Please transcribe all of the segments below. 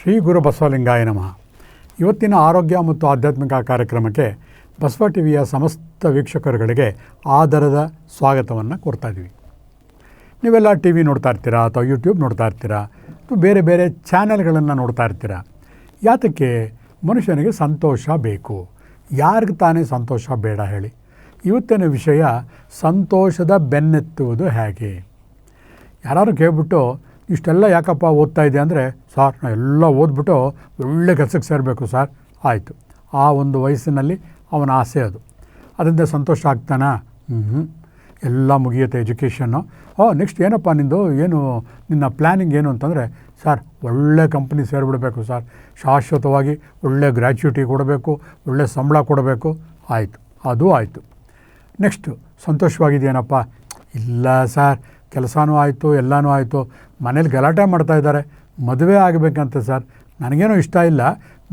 ಶ್ರೀ ಗುರು ಬಸವಲಿಂಗಾಯ ನಮಃ. ಇವತ್ತಿನ ಆರೋಗ್ಯ ಮತ್ತು ಆಧ್ಯಾತ್ಮಿಕ ಕಾರ್ಯಕ್ರಮಕ್ಕೆ ಬಸವ ಟಿವಿಯ ಸಮಸ್ತ ವೀಕ್ಷಕರುಗಳಿಗೆ ಆದರದ ಸ್ವಾಗತವನ್ನು ಕೊಡ್ತಾ ಇದ್ದೀವಿ. ನೀವೆಲ್ಲ ಟಿ ವಿ ನೋಡ್ತಾ ಇರ್ತೀರಾ ಅಥವಾ ಯೂಟ್ಯೂಬ್ ನೋಡ್ತಾ ಇರ್ತೀರಾ ಅಥವಾ ಬೇರೆ ಬೇರೆ ಚಾನೆಲ್ಗಳನ್ನು ನೋಡ್ತಾ ಇರ್ತೀರಾ? ಯಾತಕ್ಕೆ ಮನುಷ್ಯನಿಗೆ ಸಂತೋಷ ಬೇಕು? ಯಾರಿಗೆ ತಾನೇ ಸಂತೋಷ ಬೇಡ ಹೇಳಿ. ಇವತ್ತಿನ ವಿಷಯ ಸಂತೋಷದ ಬೆನ್ನೆತ್ತುವುದು ಹೇಗೆ? ಯಾರು ಕೇಳ್ಬಿಟ್ಟು ಇಷ್ಟೆಲ್ಲ ಯಾಕಪ್ಪ ಓದ್ತಾ ಇದೆ ಅಂದರೆ, ಸಾರ್ ನಾನು ಎಲ್ಲ ಓದ್ಬಿಟ್ಟು ಒಳ್ಳೆ ಕೆಲಸಕ್ಕೆ ಸೇರಬೇಕು ಸರ್. ಆಯಿತು. ಆ ಒಂದು ವಯಸ್ಸಿನಲ್ಲಿ ಅವನ ಆಸೆ ಅದು. ಅದರಿಂದ ಸಂತೋಷ ಆಗ್ತಾನಾ? ಹ್ಞೂ ಎಲ್ಲ ಮುಗಿಯುತ್ತೆ ಎಜುಕೇಷನ್ನು. ಓ, ನೆಕ್ಸ್ಟ್ ಏನಪ್ಪ ನಿಂದು? ಏನು, ನಿನ್ನ ಪ್ಲ್ಯಾನಿಂಗ್ ಏನು ಅಂತಂದರೆ, ಸರ್, ಒಳ್ಳೆ ಕಂಪ್ನಿ ಸೇರಿಬಿಡಬೇಕು ಸರ್. ಶಾಶ್ವತವಾಗಿ ಒಳ್ಳೆ ಗ್ರ್ಯಾಚ್ಯುಟಿ ಕೊಡಬೇಕು, ಒಳ್ಳೆ ಸಂಬಳ ಕೊಡಬೇಕು. ಆಯಿತು. ಅದು ಆಯಿತು. ನೆಕ್ಸ್ಟು, ಸಂತೋಷವಾಗಿದೆಯೇನಪ್ಪ? ಇಲ್ಲ ಸರ್. ಕೆಲಸನೂ ಆಯಿತು, ಎಲ್ಲನೂ ಆಯಿತು. ಮನೇಲಿ ಗಲಾಟೆ ಮಾಡ್ತಾ ಇದ್ದಾರೆ. ಮದುವೆ ಆಗಬೇಕಂತೆ ಸರ್. ನನಗೇನು ಇಷ್ಟ ಇಲ್ಲ.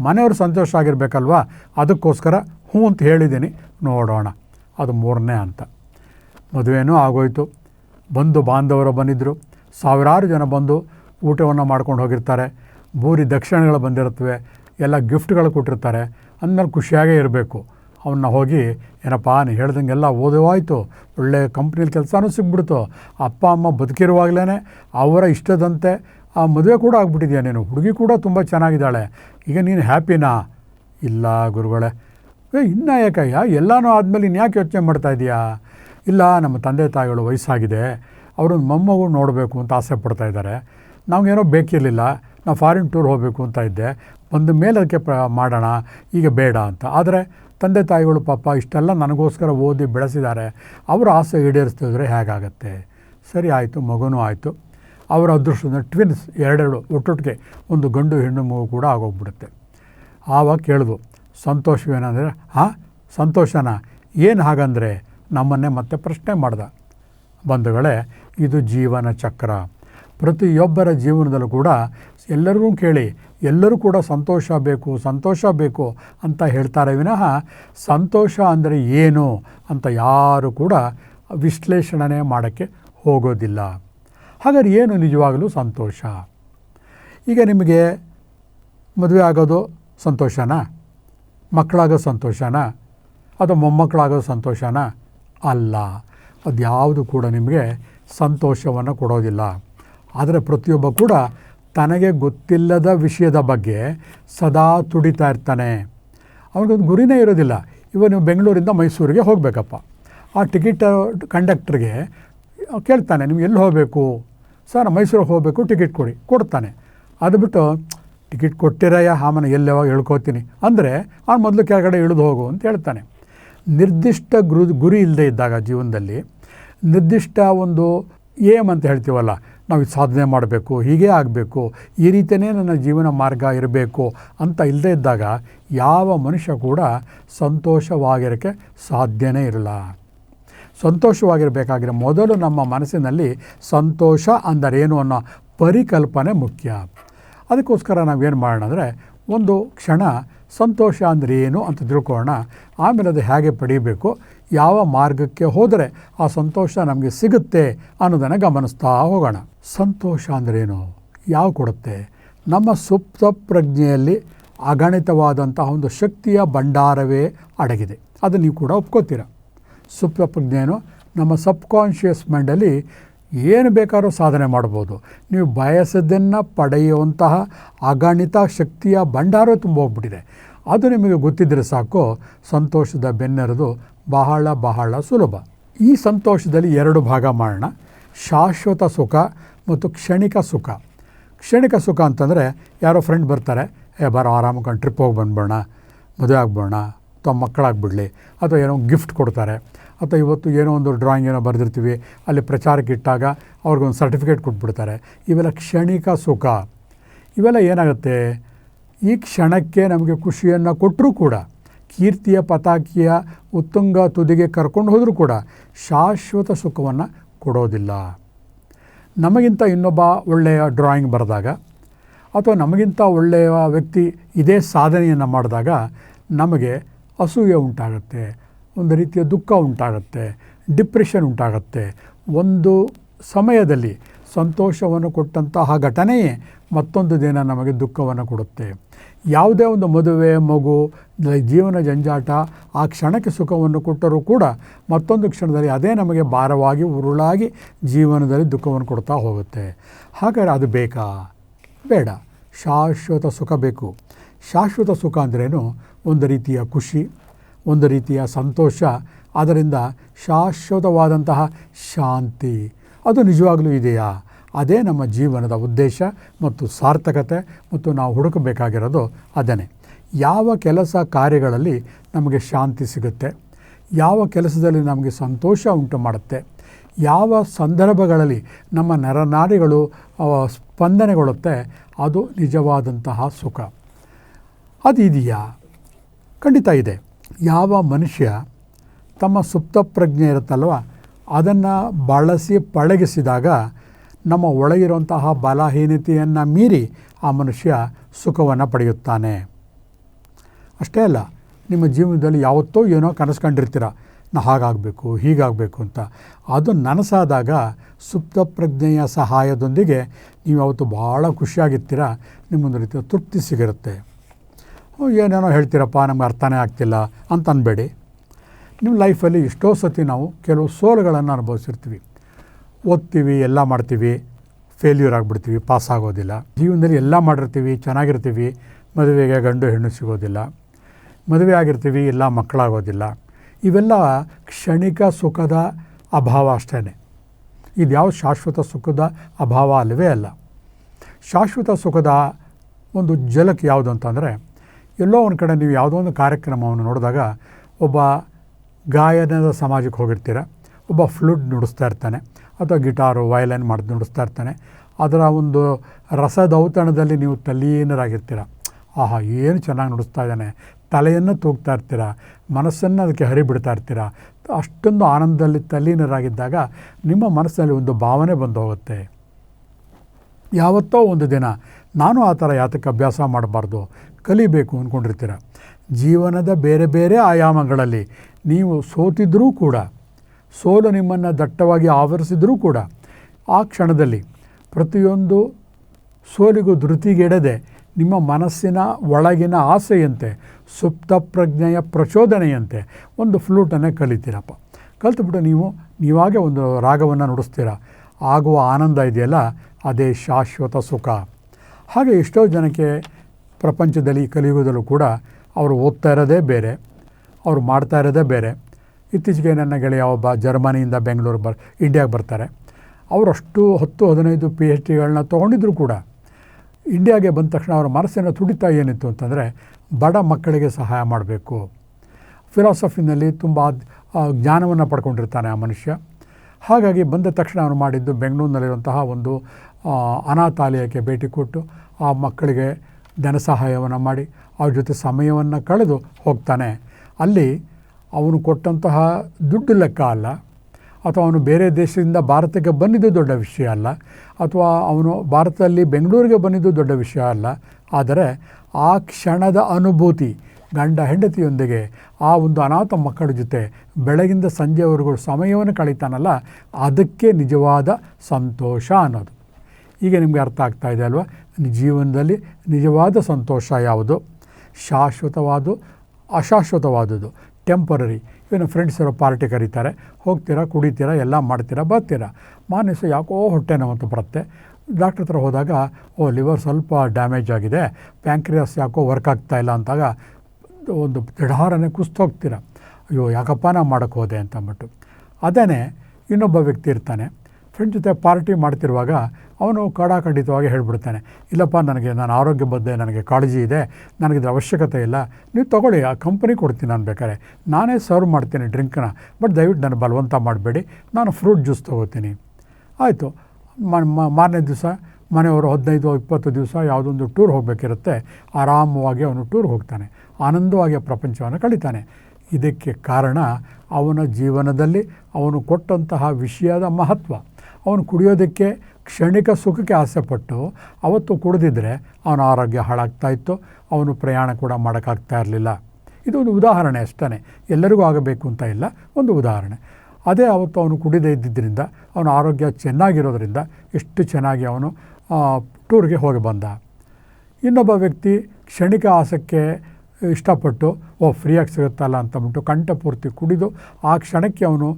ಮನೆಯವರು ಸಂತೋಷ ಆಗಿರಬೇಕಲ್ವಾ? ಅದಕ್ಕೋಸ್ಕರ ಹ್ಞೂ ಅಂತ ಹೇಳಿದ್ದೀನಿ. ನೋಡೋಣ. ಅದು ಮೂರನೇ ಅಂತ ಮದುವೆನೂ ಆಗೋಯ್ತು. ಬಂದು ಬಾಂಧವರು ಬಂದಿದ್ದರು ಸಾವಿರಾರು ಜನ ಬಂದು ಊಟವನ್ನು ಮಾಡ್ಕೊಂಡು ಹೋಗಿರ್ತಾರೆ. ಭೂರಿ ದಕ್ಷಿಣಗಳು ಬಂದಿರುತ್ತವೆ. ಎಲ್ಲ ಗಿಫ್ಟ್ಗಳು ಕೊಟ್ಟಿರ್ತಾರೆ. ಅಂದಮೇಲೆ ಖುಷಿಯಾಗೇ ಇರಬೇಕು. ಅವನ್ನ ಹೋಗಿ, ಏನಪ್ಪ ನೀನು ಹೇಳ್ದಂಗೆಲ್ಲ ಓದುವಾಯಿತು. ಒಳ್ಳೆಯ ಕಂಪ್ನಿಲಿ ಕೆಲಸನೂ ಸಿಗ್ಬಿಡ್ತು. ಅಪ್ಪ, ಅಮ್ಮ ಬದುಕಿರುವಾಗಲೇ ಅವರ ಇಷ್ಟದಂತೆ ಆ ಮದುವೆ ಕೂಡ ಆಗ್ಬಿಟ್ಟಿದೆಯಾ ನೀನು? ಹುಡುಗಿ ಕೂಡ ತುಂಬ ಚೆನ್ನಾಗಿದ್ದಾಳೆ. ಈಗ ನೀನು ಹ್ಯಾಪಿನಾ? ಇಲ್ಲ ಗುರುಗಳೇ. ಏ, ಇನ್ನ ಯಾಕಯ್ಯ ಎಲ್ಲನೂ ಆದಮೇಲೆ ಇನ್ನು ಯಾಕೆ ಯೋಚನೆ ಮಾಡ್ತಾ ಇದೀಯಾ ಇಲ್ಲ, ನಮ್ಮ ತಂದೆ ತಾಯಿಗಳು ವಯಸ್ಸಾಗಿದೆ. ಅವ್ರನ್ನ ಮೊಮ್ಮಗು ನೋಡಬೇಕು ಅಂತ ಆಸೆ ಪಡ್ತಾ ಇದ್ದಾರೆ. ನಮಗೇನೋ ಬೇಕಿರಲಿಲ್ಲ. ನಾವು ಫಾರಿನ್ ಟೂರ್ ಹೋಗಬೇಕು ಅಂತ ಇದ್ದೆ. ಬಂದ ಮೇಲೆ ಅದಕ್ಕೆ ಪ್ರ, ಮಾಡೋಣ. ಈಗ ಬೇಡ ಅಂತ. ಆದರೆ ತಂದೆ ತಾಯಿಗಳು ಪಾಪ ಇಷ್ಟೆಲ್ಲ ನನಗೋಸ್ಕರ ಓದಿ ಬೆಳೆಸಿದ್ದಾರೆ, ಅವರ ಆಸೆ ಈಡೇರಿಸ್ತಿದ್ರೆ ಹೇಗಾಗತ್ತೆ? ಸರಿ ಆಯಿತು, ಮಗನೂ ಆಯಿತು. ಅವರ ಅದೃಷ್ಟದ ಟ್ವಿನ್ಸ್ ಎರಡೆರಡು ಒಟ್ಟೊಟ್ಟಿಗೆ ಒಂದು ಗಂಡು ಹೆಣ್ಣು ಮಗು ಕೂಡ ಆಗೋಗ್ಬಿಡುತ್ತೆ. ಆವಾಗ ಕೇಳಿದು ಸಂತೋಷವೇನಂದರೆ, ಹಾಂ, ಸಂತೋಷನ? ಏನು ಹಾಗಂದರೆ? ನಮ್ಮನ್ನೇ ಮತ್ತೆ ಪ್ರಶ್ನೆ ಮಾಡ್ದ. ಬಂಧುಗಳೇ ಇದು ಜೀವನ ಚಕ್ರ. ಪ್ರತಿಯೊಬ್ಬರ ಜೀವನದಲ್ಲೂ ಕೂಡ ಎಲ್ಲರಿಗೂ ಕೇಳಿ, ಎಲ್ಲರೂ ಕೂಡ ಸಂತೋಷ ಬೇಕು ಸಂತೋಷ ಬೇಕು ಅಂತ ಹೇಳ್ತಾರೆ ವಿನಃ ಸಂತೋಷ ಅಂದರೆ ಏನು ಅಂತ ಯಾರು ಕೂಡ ವಿಶ್ಲೇಷಣೆ ಮಾಡೋಕ್ಕೆ ಹೋಗೋದಿಲ್ಲ. ಹಾಗಾದ್ರೆ ಏನು ನಿಜವಾಗಲೂ ಸಂತೋಷ? ಈಗ ನಿಮಗೆ ಮದುವೆ ಆಗೋದು ಸಂತೋಷನಾ? ಮಕ್ಕಳಾಗೋ ಸಂತೋಷನಾ? ಅಥವಾ ಮೊಮ್ಮಕ್ಕಳಾಗೋ ಸಂತೋಷನಾ? ಅಲ್ಲ ಅದು ಯಾವುದು ಕೂಡ ನಿಮಗೆ ಸಂತೋಷವನ್ನು ಕೊಡೋದಿಲ್ಲ. ಆದರೆ ಪ್ರತಿಯೊಬ್ಬ ಕೂಡ ತನಗೆ ಗೊತ್ತಿಲ್ಲದ ವಿಷಯದ ಬಗ್ಗೆ ಸದಾ ತುಡಿತಾ ಇರ್ತಾನೆ. ಅವನಿಗೊಂದು ಗುರಿನೇ ಇರೋದಿಲ್ಲ. ಇವಾಗ ನೀವು ಬೆಂಗಳೂರಿಂದ ಮೈಸೂರಿಗೆ ಹೋಗಬೇಕಪ್ಪ. ಆ ಟಿಕೆಟ್ ಕಂಡಕ್ಟ್ರಿಗೆ ಕೇಳ್ತಾನೆ, ನಿಮ್ಗೆ ಎಲ್ಲಿ ಹೋಗಬೇಕು? ಸರ್, ಮೈಸೂರಿಗೆ ಹೋಗಬೇಕು, ಟಿಕೆಟ್ ಕೊಡಿ. ಕೊಡ್ತಾನೆ. ಅದು ಬಿಟ್ಟು ಟಿಕೆಟ್ ಕೊಟ್ಟಿರಯ್ಯ ಆಮನ ಎಲ್ಲಿ ಯಾವಾಗ ಹೇಳ್ಕೊತೀನಿ. ಅಂದರೆ, ಅವ್ನು ಮೊದಲು ಕೆಳಗಡೆ ಇಳಿದು ಹೋಗು ಅಂತ ಹೇಳ್ತಾನೆ. ನಿರ್ದಿಷ್ಟ ಗುರು, ಗುರಿ ಇಲ್ಲದೆ ಇದ್ದಾಗ ಜೀವನದಲ್ಲಿ ನಿರ್ದಿಷ್ಟ ಒಂದು ಏಮ್ ಅಂತ ಹೇಳ್ತೀವಲ್ಲ ನಾವು ಇದು ಸಾಧನೆ ಮಾಡಬೇಕು, ಹೀಗೆ ಆಗಬೇಕು, ಈ ರೀತಿಯೇ ನನ್ನ ಜೀವನ ಮಾರ್ಗ ಇರಬೇಕು ಅಂತ ಇಲ್ಲದೇ ಇದ್ದಾಗ ಯಾವ ಮನುಷ್ಯ ಕೂಡ ಸಂತೋಷವಾಗಿರೋಕ್ಕೆ ಸಾಧ್ಯನೇ ಇರಲ್ಲ. ಸಂತೋಷವಾಗಿರಬೇಕಾಗಿರೋ ಮೊದಲು ನಮ್ಮ ಮನಸ್ಸಿನಲ್ಲಿ ಸಂತೋಷ ಅಂದರೇನು ಅನ್ನೋ ಪರಿಕಲ್ಪನೆ ಮುಖ್ಯ. ಅದಕ್ಕೋಸ್ಕರ ನಾವೇನು ಮಾಡೋಣ ಅಂದರೆ ಒಂದು ಕ್ಷಣ ಸಂತೋಷ ಅಂದರೆ ಏನು ಅಂತ ತಿಳ್ಕೊಳ್ಳೋಣ. ಆಮೇಲೆ ಅದು ಹೇಗೆ ಪಡೀಬೇಕು? ಯಾವ ಮಾರ್ಗಕ್ಕೆ ಹೋದರೆ ಆ ಸಂತೋಷ ನಮಗೆ ಸಿಗುತ್ತೆ ಅನ್ನೋದನ್ನು ಗಮನಿಸ್ತಾ ಹೋಗೋಣ. ಸಂತೋಷ ಅಂದ್ರೇನು? ಯಾವ ಕೊಡುತ್ತೆ? ನಮ್ಮ ಸುಪ್ತ ಪ್ರಜ್ಞೆಯಲ್ಲಿ ಅಗಣಿತವಾದಂತಹ ಒಂದು ಶಕ್ತಿಯ ಭಂಡಾರವೇ ಅಡಗಿದೆ. ಅದು ನೀವು ಕೂಡ ಒಪ್ಕೋತೀರ. ಸುಪ್ತ ಪ್ರಜ್ಞೆಯನ್ನು ನಮ್ಮ ಸಬ್ಕಾನ್ಷಿಯಸ್ ಮೈಂಡಲ್ಲಿ ಏನು ಬೇಕಾದ್ರೂ ಸಾಧನೆ ಮಾಡ್ಬೋದು. ನೀವು ಬಯಸದನ್ನು ಪಡೆಯುವಂತಹ ಅಗಣಿತ ಶಕ್ತಿಯ ಭಂಡಾರ ತುಂಬ ಹೋಗ್ಬಿಟ್ಟಿದೆ ಅದು ನಿಮಗೆ ಗೊತ್ತಿದ್ದರೆ ಸಾಕು, ಸಂತೋಷದ ಬೆನ್ನೆರದು ಬಹಳ ಬಹಳ ಸುಲಭ. ಈ ಸಂತೋಷದಲ್ಲಿ ಎರಡು ಭಾಗ ಮಾಡೋಣ. ಶಾಶ್ವತ ಸುಖ ಮತ್ತು ಕ್ಷಣಿಕ ಸುಖ. ಕ್ಷಣಿಕ ಸುಖ ಅಂತಂದರೆ ಯಾರೋ ಫ್ರೆಂಡ್ ಬರ್ತಾರೆ, ಏ, ಬಾರೋ ಆರಾಮಕೊಂಡು ಟ್ರಿಪ್ ಹೋಗಿ ಬಂದ್ಬಿಡೋಣ, ಮದುವೆ ಆಗ್ಬಿಡೋಣ ಅಥವಾ ಮಕ್ಕಳಾಗ್ಬಿಡಲಿ, ಅಥವಾ ಏನೋ ಗಿಫ್ಟ್ ಕೊಡ್ತಾರೆ, ಅಥವಾ ಇವತ್ತು ಏನೋ ಒಂದು ಡ್ರಾಯಿಂಗ್ ಏನೋ ಬರೆದಿರ್ತೀವಿ, ಅಲ್ಲಿ ಪ್ರಚಾರಕ್ಕೆ ಇಟ್ಟಾಗ ಅವ್ರಿಗೊಂದು ಸರ್ಟಿಫಿಕೇಟ್ ಕೊಟ್ಬಿಡ್ತಾರೆ. ಇವೆಲ್ಲ ಕ್ಷಣಿಕ ಸುಖ. ಇವೆಲ್ಲ ಏನಾಗುತ್ತೆ? ಈ ಕ್ಷಣಕ್ಕೆ ನಮಗೆ ಖುಷಿಯನ್ನು ಕೊಟ್ಟರೂ ಕೂಡ ಕೀರ್ತಿಯ ಪತಾಕಿಯ ಉತ್ತುಂಗ ತುದಿಗೆ ಕರ್ಕೊಂಡು ಹೋದರೂ ಕೂಡ ಶಾಶ್ವತ ಸುಖವನ್ನು ಕೊಡೋದಿಲ್ಲ. ನಮಗಿಂತ ಇನ್ನೊಬ್ಬ ಒಳ್ಳೆಯ ಡ್ರಾಯಿಂಗ್ ಬರೆದಾಗ ಅಥವಾ ನಮಗಿಂತ ಒಳ್ಳೆಯ ವ್ಯಕ್ತಿ ಇದೇ ಸಾಧನೆಯನ್ನು ಮಾಡಿದಾಗ ನಮಗೆ ಅಸೂಯೆ ಉಂಟಾಗುತ್ತೆ, ಒಂದು ರೀತಿಯ ದುಃಖ ಉಂಟಾಗುತ್ತೆ, ಡಿಪ್ರೆಷನ್ ಉಂಟಾಗುತ್ತೆ. ಒಂದು ಸಮಯದಲ್ಲಿ ಸಂತೋಷವನ್ನು ಕೊಟ್ಟಂತಹ ಘಟನೆಯೇ ಮತ್ತೊಂದು ದಿನ ನಮಗೆ ದುಃಖವನ್ನು ಕೊಡುತ್ತೆ. ಯಾವುದೇ ಒಂದು ಮದುವೆ, ಮಗು ಜೀವನ ಜಂಜಾಟ, ಆ ಕ್ಷಣಕ್ಕೆ ಸುಖವನ್ನು ಕೊಟ್ಟರೂ ಕೂಡ ಮತ್ತೊಂದು ಕ್ಷಣದಲ್ಲಿ ಅದೇ ನಮಗೆ ಭಾರವಾಗಿ ಉರುಳಾಗಿ ಜೀವನದಲ್ಲಿ ದುಃಖವನ್ನು ಕೊಡ್ತಾ ಹೋಗುತ್ತೆ. ಹಾಗಾದರೆ ಅದು ಬೇಕಾ? ಬೇಡ. ಶಾಶ್ವತ ಸುಖ ಬೇಕು. ಶಾಶ್ವತ ಸುಖ ಅಂದ್ರೇನು? ಒಂದು ರೀತಿಯ ಖುಷಿ, ಒಂದು ರೀತಿಯ ಸಂತೋಷ, ಅದರಿಂದ ಶಾಶ್ವತವಾದಂತಹ ಶಾಂತಿ. ಅದು ನಿಜವಾಗಲೂ ಇದೆಯಾ? ಅದೇ ನಮ್ಮ ಜೀವನದ ಉದ್ದೇಶ ಮತ್ತು ಸಾರ್ಥಕತೆ ಮತ್ತು ನಾವು ಹುಡುಕಬೇಕಾಗಿರೋದು ಅದನ್ನೇ. ಯಾವ ಕೆಲಸ ಕಾರ್ಯಗಳಲ್ಲಿ ನಮಗೆ ಶಾಂತಿ ಸಿಗುತ್ತೆ? ಯಾವ ಕೆಲಸದಲ್ಲಿ ನಮಗೆ ಸಂತೋಷ ಉಂಟು ಮಾಡುತ್ತೆ? ಯಾವ ಸಂದರ್ಭಗಳಲ್ಲಿ ನಮ್ಮ ನರನಾಡಿಗಳು, ಅವ, ಸ್ಪಂದನೆಗೊಳ್ಳುತ್ತೆ? ಅದು ನಿಜವಾದಂತಹ ಸುಖ. ಅದು ಖಂಡಿತ ಇದೆ. ಯಾವ ಮನುಷ್ಯ ತಮ್ಮ ಸುಪ್ತ ಪ್ರಜ್ಞೆ ಇರುತ್ತಲ್ವ, ಅದನ್ನು ಬಳಸಿ ಪಳಗಿಸಿದಾಗ ನಮ್ಮ ಒಳಗಿರುವಂತಹ ಬಲಹೀನತೆಯನ್ನು ಮೀರಿ ಆ ಮನುಷ್ಯ ಸುಖವನ್ನು ಪಡೆಯುತ್ತಾನೆ. ಅಷ್ಟೇ ಅಲ್ಲ, ನಿಮ್ಮ ಜೀವನದಲ್ಲಿ ಯಾವತ್ತೋ ಏನೋ ಕನಸ್ಕೊಂಡಿರ್ತೀರ, ನಾ ಹಾಗಾಗಬೇಕು, ಹೀಗಾಗಬೇಕು ಅಂತ. ಅದು ನನಸಾದಾಗ ಸುಪ್ತ ಪ್ರಜ್ಞೆಯ ಸಹಾಯದೊಂದಿಗೆ ನೀವು ಯಾವತ್ತು ಭಾಳ ಖುಷಿಯಾಗಿರ್ತೀರ, ನಿಮ್ಮೊಂದು ರೀತಿಯ ತೃಪ್ತಿ ಸಿಗಿರುತ್ತೆ. ಏನೇನೋ ಹೇಳ್ತೀರಪ್ಪ, ನಮ್ಗೆ ಅರ್ಥನೇ ಆಗ್ತಿಲ್ಲ ಅಂತ ಅನ್ಬೇಡಿ. ನಿಮ್ಮ ಲೈಫಲ್ಲಿ ಎಷ್ಟೋ ಸತಿ ನಾವು ಕೆಲವು ಸೋಲುಗಳನ್ನು ಅನುಭವಿಸಿರ್ತೀವಿ. ಓದ್ತೀವಿ, ಎಲ್ಲ ಮಾಡ್ತೀವಿ ಫೇಲ್ಯೂರ್ ಆಗಿಬಿಡ್ತೀವಿ ಪಾಸ್ ಆಗೋದಿಲ್ಲ. ಜೀವನದಲ್ಲಿ ಎಲ್ಲ ಮಾಡಿರ್ತೀವಿ, ಚೆನ್ನಾಗಿರ್ತೀವಿ, ಮದುವೆಗೆ ಗಂಡು ಹೆಣ್ಣು ಸಿಗೋದಿಲ್ಲ. ಮದುವೆ ಆಗಿರ್ತೀವಿ, ಎಲ್ಲ ಮಕ್ಕಳಾಗೋದಿಲ್ಲ. ಇವೆಲ್ಲ ಕ್ಷಣಿಕ ಸುಖದ ಅಭಾವ ಅಷ್ಟೇ ಇದು ಯಾವ ಶಾಶ್ವತ ಸುಖದ ಅಭಾವ ಅಲ್ಲವೇ ಅಲ್ಲ. ಶಾಶ್ವತ ಸುಖದ ಒಂದು ಜಲಕ್ ಯಾವುದು ಅಂತಂದರೆ, ಎಲ್ಲೋ ಒಂದು ಕಡೆ ನೀವು ಯಾವುದೋ ಒಂದು ಕಾರ್ಯಕ್ರಮವನ್ನು ನೋಡಿದಾಗ ಒಬ್ಬ ಗಾಯನದ ಸಮಾಜಕ್ಕೆ ಹೋಗಿರ್ತೀರ. ಒಬ್ಬ ಫ್ಲೂಟ್ ನುಡಿಸ್ತಾ ಇರ್ತಾನೆ, ಅಥವಾ ಗಿಟಾರು, ವಯಲಿನ್ ಮಾಡಿ ನುಡಿಸ್ತಾ ಇರ್ತಾನೆ. ಅದರ ಒಂದು ರಸದೌತಣದಲ್ಲಿ ನೀವು ತಲ್ಲೀನರಾಗಿರ್ತೀರ. ಆಹಾ, ಏನು ಚೆನ್ನಾಗಿ ನುಡಿಸ್ತಾ ಇದ್ದಾನೆ. ತಲೆಯನ್ನು ತೂಗ್ತಾ ಇರ್ತೀರ. ಮನಸ್ಸನ್ನು ಅದಕ್ಕೆ ಹರಿಬಿಡ್ತಾ ಇರ್ತೀರ. ಅಷ್ಟೊಂದು ಆನಂದದಲ್ಲಿ ತಲ್ಲೀನರಾಗಿದ್ದಾಗ ನಿಮ್ಮ ಮನಸ್ಸಿನಲ್ಲಿ ಒಂದು ಭಾವನೆ ಬಂದು ಹೋಗುತ್ತೆ. ಯಾವತ್ತೋ ಒಂದು ದಿನ ನಾನು ಆ ಥರ ಯಾತಕ್ಕೆ ಅಭ್ಯಾಸ ಮಾಡಬಾರ್ದು, ಕಲಿಬೇಕು ಅಂದ್ಕೊಂಡಿರ್ತೀರ. ಜೀವನದ ಬೇರೆ ಬೇರೆ ಆಯಾಮಗಳಲ್ಲಿ ನೀವು ಸೋತಿದ್ರೂ ಕೂಡ ಸೋಲು ನಿಮ್ಮನ್ನು ದಟ್ಟವಾಗಿ ಆವರಿಸಿದರೂ ಕೂಡ ಆ ಕ್ಷಣದಲ್ಲಿ ಪ್ರತಿಯೊಂದು ಸೋಲಿಗೂ ಧೃತಿಗೆಡದೆ ನಿಮ್ಮ ಮನಸ್ಸಿನ ಒಳಗಿನ ಆಸೆಯಂತೆ, ಸುಪ್ತ ಪ್ರಜ್ಞೆಯ ಪ್ರಚೋದನೆಯಂತೆ ಒಂದು ಫ್ಲೂಟನ್ನು ಕಲಿತೀರಪ್ಪ. ಕಲಿತುಬಿಟ್ಟು ನೀವು, ನೀವಾಗೆ ಒಂದು ರಾಗವನ್ನು ನುಡಿಸ್ತೀರ. ಆಗುವ ಆನಂದ ಇದೆಯಲ್ಲ, ಅದೇ ಶಾಶ್ವತ ಸುಖ. ಹಾಗೆ ಎಷ್ಟೋ ಜನಕ್ಕೆ ಪ್ರಪಂಚದಲ್ಲಿ ಕಲಿಯುವುದಲ್ಲೂ ಕೂಡ ಅವರು ಓದ್ತಾ ಇರೋದೇ ಬೇರೆ, ಅವರು ಮಾಡ್ತಾ ಇರೋದೇ ಬೇರೆ. ಇತ್ತೀಚೆಗೆ ನನ್ನ ಗೆಳೆಯ ಒಬ್ಬ ಜರ್ಮನಿಯಿಂದ ಬೆಂಗಳೂರು ಬರ್, ಇಂಡಿಯಾಗೆ ಬರ್ತಾರೆ. ಅವರಷ್ಟು ಹತ್ತು ಹದಿನೈದು ಪಿ ಎಚ್ ಡಿಗಳನ್ನ ತೊಗೊಂಡಿದ್ರು ಕೂಡ ಇಂಡಿಯಾಗೆ ಬಂದ ತಕ್ಷಣ ಅವರ ಮನಸ್ಸಿನ ತುಡಿತ ಏನಿತ್ತು ಅಂತಂದರೆ ಬಡ ಮಕ್ಕಳಿಗೆ ಸಹಾಯ ಮಾಡಬೇಕು. ಫಿಲಾಸಫಿನಲ್ಲಿ ತುಂಬ ಜ್ಞಾನವನ್ನು ಪಡ್ಕೊಂಡಿರ್ತಾನೆ ಆ ಮನುಷ್ಯ. ಹಾಗಾಗಿ ಬಂದ ತಕ್ಷಣ ಅವನು ಮಾಡಿದ್ದು ಬೆಂಗಳೂರಿನಲ್ಲಿರುವಂತಹ ಒಂದು ಅನಾಥಾಲಯಕ್ಕೆ ಭೇಟಿ ಕೊಟ್ಟು ಆ ಮಕ್ಕಳಿಗೆ ಧನ ಸಹಾಯವನ್ನು ಮಾಡಿ, ಅವ್ರ ಜೊತೆ ಸಮಯವನ್ನು ಕಳೆದು ಹೋಗ್ತಾನೆ. ಅಲ್ಲಿ ಅವನು ಕೊಟ್ಟಂತಹ ದುಡ್ಡು ಲೆಕ್ಕ ಅಲ್ಲ, ಅಥವಾ ಅವನು ಬೇರೆ ದೇಶದಿಂದ ಭಾರತಕ್ಕೆ ಬಂದಿದ್ದು ದೊಡ್ಡ ವಿಷಯ ಅಲ್ಲ, ಅಥವಾ ಅವನು ಭಾರತದಲ್ಲಿ ಬೆಂಗಳೂರಿಗೆ ಬಂದಿದ್ದು ದೊಡ್ಡ ವಿಷಯ ಅಲ್ಲ. ಆದರೆ ಆ ಕ್ಷಣದ ಅನುಭೂತಿ ಗಂಡ ಹೆಂಡತಿಯೊಂದಿಗೆ ಆ ಒಂದು ಅನಾಥ ಮಕ್ಕಳ ಜೊತೆ ಬೆಳಗಿಂದ ಸಂಜೆವರೆಗೂ ಸಮಯವನ್ನು ಕಳೀತಾನಲ್ಲ, ಅದಕ್ಕೆ ನಿಜವಾದ ಸಂತೋಷ ಅನ್ನೋದು. ಈಗ ನಿಮಗೆ ಅರ್ಥ ಆಗ್ತಾ ಇದೆ ಅಲ್ವಾ? ಜೀವನದಲ್ಲಿ ನಿಜವಾದ ಸಂತೋಷ ಯಾವುದು? ಶಾಶ್ವತವಾದು ಅಶಾಶ್ವತವಾದುದು ಟೆಂಪರರಿ ಇವನು ಫ್ರೆಂಡ್ಸ್ ಇರೋ ಪಾರ್ಟಿ ಕರೀತಾರೆ. ಹೋಗ್ತೀರಾ, ಕುಡಿತೀರಾ, ಎಲ್ಲ ಮಾಡ್ತೀರಾ, ಬರ್ತೀರಾ. ಮಾನಸ ಯಾಕೋ ಹೊಟ್ಟೆ ನೋವಂತ ಬರುತ್ತೆ. ಡಾಕ್ಟ್ರ್ ಹತ್ರ ಹೋದಾಗ, ಓ ಲಿವರ್ ಸ್ವಲ್ಪ ಡ್ಯಾಮೇಜ್ ಆಗಿದೆ. ಪ್ಯಾಂಕ್ರಿಯಾಸ್ ಯಾಕೋ ವರ್ಕ್ ಆಗ್ತಾ ಇಲ್ಲ ಅಂತಾಗ ಒಂದು ದೃಢಾರನೇ ಕುಸ್ತು ಹೋಗ್ತೀರ. ಅಯ್ಯೋ, ಯಾಕಪ್ಪ ನಾ ಮಾಡೋಕ್ಕೆ ಹೋದೆ ಅಂತ ಅಂದ್ಬಿಟ್ಟು. ಅದೇ ಇನ್ನೊಬ್ಬ ವ್ಯಕ್ತಿ ಇರ್ತಾನೆ. ಫ್ರೆಂಡ್ ಜೊತೆ ಪಾರ್ಟಿ ಮಾಡ್ತಿರುವಾಗ ಅವನು ಕಡಾಖಂಡಿತವಾಗಿ ಹೇಳ್ಬಿಡ್ತಾನೆ, ಇಲ್ಲಪ್ಪ, ನನಗೆ, ನಾನು ಆರೋಗ್ಯ ಬದ್ದೆ ನನಗೆ ಕಾಳಜಿ ಇದೆ ನನಗಿದ್ರ ಅವಶ್ಯಕತೆ ಇಲ್ಲ, ನೀವು ತೊಗೊಳ್ಳಿ, ಆ ಕಂಪನಿ ಕೊಡ್ತೀನಿ ನಾನು ಬೇಕಾದ್ರೆ ನಾನೇ ಸರ್ವ್ ಮಾಡ್ತೀನಿ ಡ್ರಿಂಕ್ನ, ಬಟ್ ದಯವಿಟ್ಟು ನಾನು ಬಲವಂತ ಮಾಡಬೇಡಿ, ನಾನು ಫ್ರೂಟ್ ಜ್ಯೂಸ್ ತೊಗೋತೀನಿ. ಆಯಿತು ಮಾರನೇ ದಿವಸ, ಮನೆಯವರು ಹದಿನೈದು, ಇಪ್ಪತ್ತು ದಿವಸ ಯಾವುದೊಂದು ಟೂರ್ ಹೋಗಬೇಕಿರುತ್ತೆ, ಆರಾಮವಾಗಿ ಅವನು ಟೂರ್ ಹೋಗ್ತಾನೆ, ಆನಂದವಾಗಿ ಆ ಪ್ರಪಂಚವನ್ನು ಕಳೀತಾನೆ. ಇದಕ್ಕೆ ಕಾರಣ, ಅವನ ಜೀವನದಲ್ಲಿ ಅವನು ಕೊಟ್ಟಂತಹ ವಿಷಯದ ಮಹತ್ವ, ಅವನು ಕುಡಿಯೋದಕ್ಕೆ ಕ್ಷಣಿಕ ಸುಖಕ್ಕೆ ಆಸೆಪಟ್ಟು ಅವತ್ತು ಕುಡಿದಿದ್ದರೆ ಅವನ ಆರೋಗ್ಯ ಹಾಳಾಗ್ತಾ ಇತ್ತು, ಅವನು ಪ್ರಯಾಣ ಕೂಡ ಮಾಡೋಕ್ಕಾಗ್ತಾ ಇರಲಿಲ್ಲ. ಇದು ಒಂದು ಉದಾಹರಣೆ ಅಷ್ಟೇ ಎಲ್ಲರಿಗೂ ಆಗಬೇಕು ಅಂತ ಇಲ್ಲ, ಒಂದು ಉದಾಹರಣೆ. ಅದೇ ಅವತ್ತು ಅವನು ಕುಡಿದೇ ಇದ್ದಿದ್ದರಿಂದ, ಅವನ ಆರೋಗ್ಯ ಚೆನ್ನಾಗಿರೋದ್ರಿಂದ ಎಷ್ಟು ಚೆನ್ನಾಗಿ ಅವನು ಟೂರ್ಗೆ ಹೋಗಿ ಬಂದ. ಇನ್ನೊಬ್ಬ ವ್ಯಕ್ತಿ ಕ್ಷಣಿಕ ಆಸಕ್ಕೆ ಇಷ್ಟಪಟ್ಟು, ಓ, ಫ್ರೀಯಾಗಿ ಸಿಗುತ್ತಲ್ಲ ಅಂತಂದ್ಬಿಟ್ಟು ಕಂಠಪೂರ್ತಿ ಕುಡಿದು, ಆ ಕ್ಷಣಕ್ಕೆ ಅವನು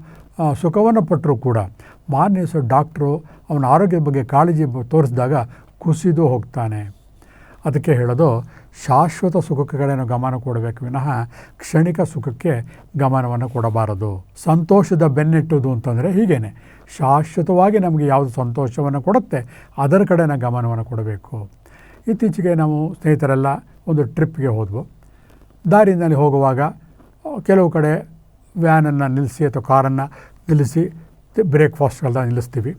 ಸುಖವನ್ನು ಪಟ್ಟರೂ ಕೂಡ ಮಾನ್ಯ ದಿವಸ ಡಾಕ್ಟ್ರು ಅವನ ಆರೋಗ್ಯದ ಬಗ್ಗೆ ಕಾಳಜಿ ತೋರಿಸಿದಾಗ ಕುಸಿದು ಹೋಗ್ತಾನೆ. ಅದಕ್ಕೆ ಹೇಳೋದು, ಶಾಶ್ವತ ಸುಖಕ್ಕೆ ಕಡೆನೂ ಗಮನ ಕೊಡಬೇಕು ವಿನಃ ಕ್ಷಣಿಕ ಸುಖಕ್ಕೆ ಗಮನವನ್ನು ಕೊಡಬಾರದು. ಸಂತೋಷದ ಬೆನ್ನೆಟ್ಟುದು ಅಂತಂದರೆ ಹೀಗೇನೆ, ಶಾಶ್ವತವಾಗಿ ನಮಗೆ ಯಾವುದು ಸಂತೋಷವನ್ನು ಕೊಡುತ್ತೆ, ಅದರ ಕಡೆನ ಗಮನವನ್ನು ಕೊಡಬೇಕು. ಇತ್ತೀಚೆಗೆ ನಾವು ಸ್ನೇಹಿತರೆಲ್ಲ ಒಂದು ಟ್ರಿಪ್ಗೆ ಹೋದ್ವು. ದಾರಿನಲ್ಲಿ ಹೋಗುವಾಗ ಕೆಲವು ಕಡೆ ವ್ಯಾನನ್ನು ನಿಲ್ಲಿಸಿ ಅಥವಾ ಕಾರನ್ನು ನಿಲ್ಲಿಸಿ ಬ್ರೇಕ್ಫಾಸ್ಟ್ಗಳನ್ನ ನಿಲ್ಲಿಸ್ತೀವಿ.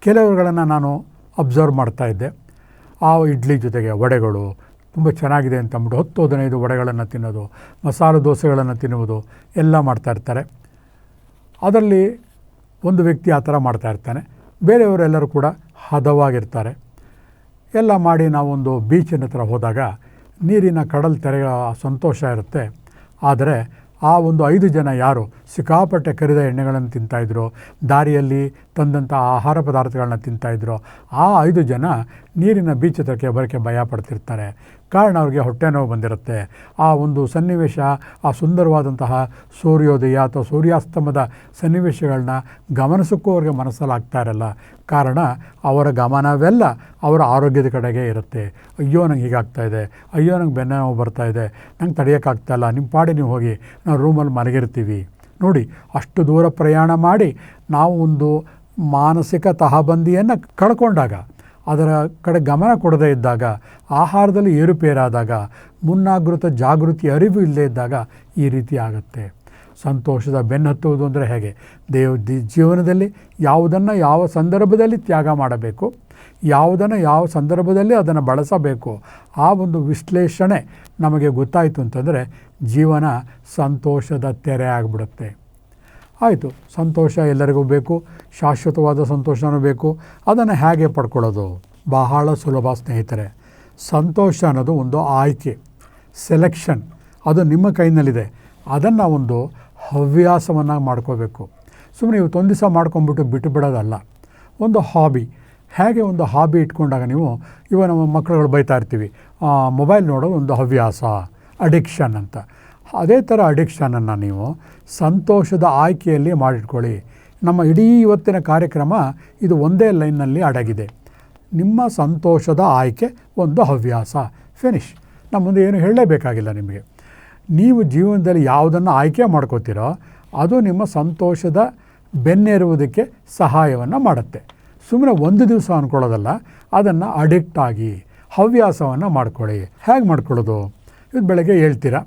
ಕೆಲವುಗಳನ್ನು ನಾನು ಅಬ್ಸರ್ವ್ ಮಾಡ್ತಾ ಇದ್ದೆ. ಆ ಇಡ್ಲಿ ಜೊತೆಗೆ ವಡೆಗಳು ತುಂಬ ಚೆನ್ನಾಗಿದೆ ಅಂತ ಅಂದ್ಬಿಟ್ಟು ಹತ್ತು ಹದಿನೈದು ವಡೆಗಳನ್ನು ತಿನ್ನೋದು, ಮಸಾಲೆ ದೋಸೆಗಳನ್ನು ತಿನ್ನುವುದು ಎಲ್ಲ ಮಾಡ್ತಾಯಿರ್ತಾರೆ ಅದರಲ್ಲಿ ಒಂದು ವ್ಯಕ್ತಿ ಆ ಥರ ಮಾಡ್ತಾ ಇರ್ತಾನೆ. ಬೇರೆಯವರೆಲ್ಲರೂ ಕೂಡ ಹದವಾಗಿರ್ತಾರೆ. ಎಲ್ಲ ಮಾಡಿ ನಾವೊಂದು ಬೀಚಿನ ಹತ್ರ ಹೋದಾಗ ನೀರಿನ ಕಡಲ್ ತೆರೆಯ ಸಂತೋಷ ಇರುತ್ತೆ. ಆದರೆ ಆ ಒಂದು ಐದು ಜನ ಯಾರು ಸಿಕ್ಕಾಪಟ್ಟೆ ಕರಿದ ಎಣ್ಣೆಗಳನ್ನು ತಿಂತಾಯಿದ್ರು, ದಾರಿಯಲ್ಲಿ ತಂದಂಥ ಆಹಾರ ಪದಾರ್ಥಗಳನ್ನ ತಿಂತಾಯಿದ್ರು, ಆ ಐದು ಜನ ನೀರಿನ ಬೀಚ್ ಹತ್ರಕ್ಕೆ ಬರೋಕ್ಕೆ ಭಯ ಪಡ್ತಿರ್ತಾರೆ. ಕಾರಣ ಅವ್ರಿಗೆ ಹೊಟ್ಟೆ ನೋವು ಬಂದಿರುತ್ತೆ. ಆ ಒಂದು ಸನ್ನಿವೇಶ, ಆ ಸುಂದರವಾದಂತಹ ಸೂರ್ಯೋದಯ ಅಥವಾ ಸೂರ್ಯಾಸ್ತಮದ ಸನ್ನಿವೇಶಗಳನ್ನ ಗಮನಿಸೋಕ್ಕೂ ಅವ್ರಿಗೆ ಮನಸ್ಸಲ್ಲಾಗ್ತಾ ಇರಲ್ಲ. ಕಾರಣ ಅವರ ಗಮನವೆಲ್ಲ ಅವರ ಆರೋಗ್ಯದ ಕಡೆಗೆ ಇರುತ್ತೆ. ಅಯ್ಯೋ, ನಂಗೆ ಹೀಗಾಗ್ತಾ ಇದೆ. ಅಯ್ಯೋ, ನಂಗೆ ಬೆನ್ನ ನೋವು ಬರ್ತಾ ಇದೆ. ನಂಗೆ ತಡೆಯೋಕ್ಕಾಗ್ತಾಯಿಲ್ಲ ನಿಮ್ಮ ಪಾಡಿ ನೀವು ಹೋಗಿ ನಾವು ರೂಮಲ್ಲಿ ಮಲಗಿರ್ತೀವಿ. ನೋಡಿ, ಅಷ್ಟು ದೂರ ಪ್ರಯಾಣ ಮಾಡಿ ನಾವು ಒಂದು ಮಾನಸಿಕ ತಹಬಂದಿಯನ್ನು ಕಳ್ಕೊಂಡಾಗ ಅದರ ಕಡೆ ಗಮನ ಕೊಡದೇ ಇದ್ದಾಗ, ಆಹಾರದಲ್ಲಿ ಏರುಪೇರಾದಾಗ, ಮುನ್ನಾಗೃತ ಜಾಗೃತಿ ಅರಿವು ಇಲ್ಲದೇ ಇದ್ದಾಗ ಈ ರೀತಿ ಆಗುತ್ತೆ. ಸಂತೋಷದ ಬೆನ್ನತ್ತುವುದು ಅಂದರೆ ಹೇಗೆ? ದೇವ ದಿ- ಜೀವನದಲ್ಲಿ ಯಾವುದನ್ನು ಯಾವ ಸಂದರ್ಭದಲ್ಲಿ ತ್ಯಾಗ ಮಾಡಬೇಕು, ಯಾವುದನ್ನು ಯಾವ ಸಂದರ್ಭದಲ್ಲಿ ಅದನ್ನು ಬಳಸಬೇಕು, ಆ ಒಂದು ವಿಶ್ಲೇಷಣೆ ನಮಗೆ ಗೊತ್ತಾಯಿತು ಅಂತಂದರೆ ಜೀವನ ಸಂತೋಷದ ತೆರೆ ಆಗಿಬಿಡುತ್ತೆ. ಆಯಿತು. ಸಂತೋಷ ಎಲ್ಲರಿಗೂ ಬೇಕು. ಶಾಶ್ವತವಾದ ಸಂತೋಷನೂ ಬೇಕು. ಅದನ್ನು ಹೇಗೆ ಪಡ್ಕೊಳ್ಳೋದು? ಬಹಳ ಸುಲಭ ಸ್ನೇಹಿತರೆ. ಸಂತೋಷ ಅನ್ನೋದು ಒಂದು ಆಯ್ಕೆ. ಸೆಲೆಕ್ಷನ್ ಅದು ನಿಮ್ಮ ಕೈನಲ್ಲಿದೆ. ಅದನ್ನು ಒಂದು ಹವ್ಯಾಸವನ್ನು ಮಾಡ್ಕೋಬೇಕು. ಸುಮ್ಮನೆ ಇವತ್ತೊಂದು ದಿವಸ ಮಾಡ್ಕೊಂಬಿಟ್ಟು ಬಿಟ್ಟು ಬಿಡೋದಲ್ಲ. ಒಂದು ಹಾಬಿ ಹೇಗೆ ಒಂದು ಹಾಬಿ ಇಟ್ಕೊಂಡಾಗ ನೀವು ಇವ ನಮ್ಮ ಮಕ್ಕಳುಗಳು ಬೈತಾ ಇರ್ತೀವಿ. ಮೊಬೈಲ್ ನೋಡೋದು ಒಂದು ಹವ್ಯಾಸ. ಅಡಿಕ್ಷನ್ ಅಂತ. ಅದೇ ಥರ ಅಡಿಕ್ಷನನ್ನು ನೀವು ಸಂತೋಷದ ಆಯ್ಕೆಯಲ್ಲಿ ಮಾಡಿಟ್ಕೊಳ್ಳಿ. ನಮ್ಮ ಇಡೀ ಇವತ್ತಿನ ಕಾರ್ಯಕ್ರಮ ಇದು ಒಂದೇ ಲೈನ್ನಲ್ಲಿ ಅಡಗಿದೆ. ನಿಮ್ಮ ಸಂತೋಷದ ಆಯ್ಕೆ ಒಂದು ಹವ್ಯಾಸ. ಫಿನಿಶ್. ನಮ್ಮ ಮುಂದೆ ಏನು ಹೇಳಲೇಬೇಕಾಗಿಲ್ಲ ನಿಮಗೆ. ನೀವು ಜೀವನದಲ್ಲಿ ಯಾವುದನ್ನು ಆಯ್ಕೆ ಮಾಡ್ಕೋತೀರೋ ಅದು ನಿಮ್ಮ ಸಂತೋಷದ ಬೆನ್ನೇರುವುದಕ್ಕೆ ಸಹಾಯವನ್ನು ಮಾಡುತ್ತೆ. ಸುಮ್ಮನೆ ಒಂದು ದಿವಸ ಅಂದ್ಕೊಳ್ಳೋದಲ್ಲ, ಅದನ್ನು ಅಡಿಕ್ಟ್ ಆಗಿ ಹವ್ಯಾಸವನ್ನು ಮಾಡ್ಕೊಳ್ಳಿ. ಹೇಗೆ ಮಾಡ್ಕೊಳ್ಳೋದು? ಇದು ಬೆಳಗ್ಗೆ ಹೇಳ್ತೀರಾ,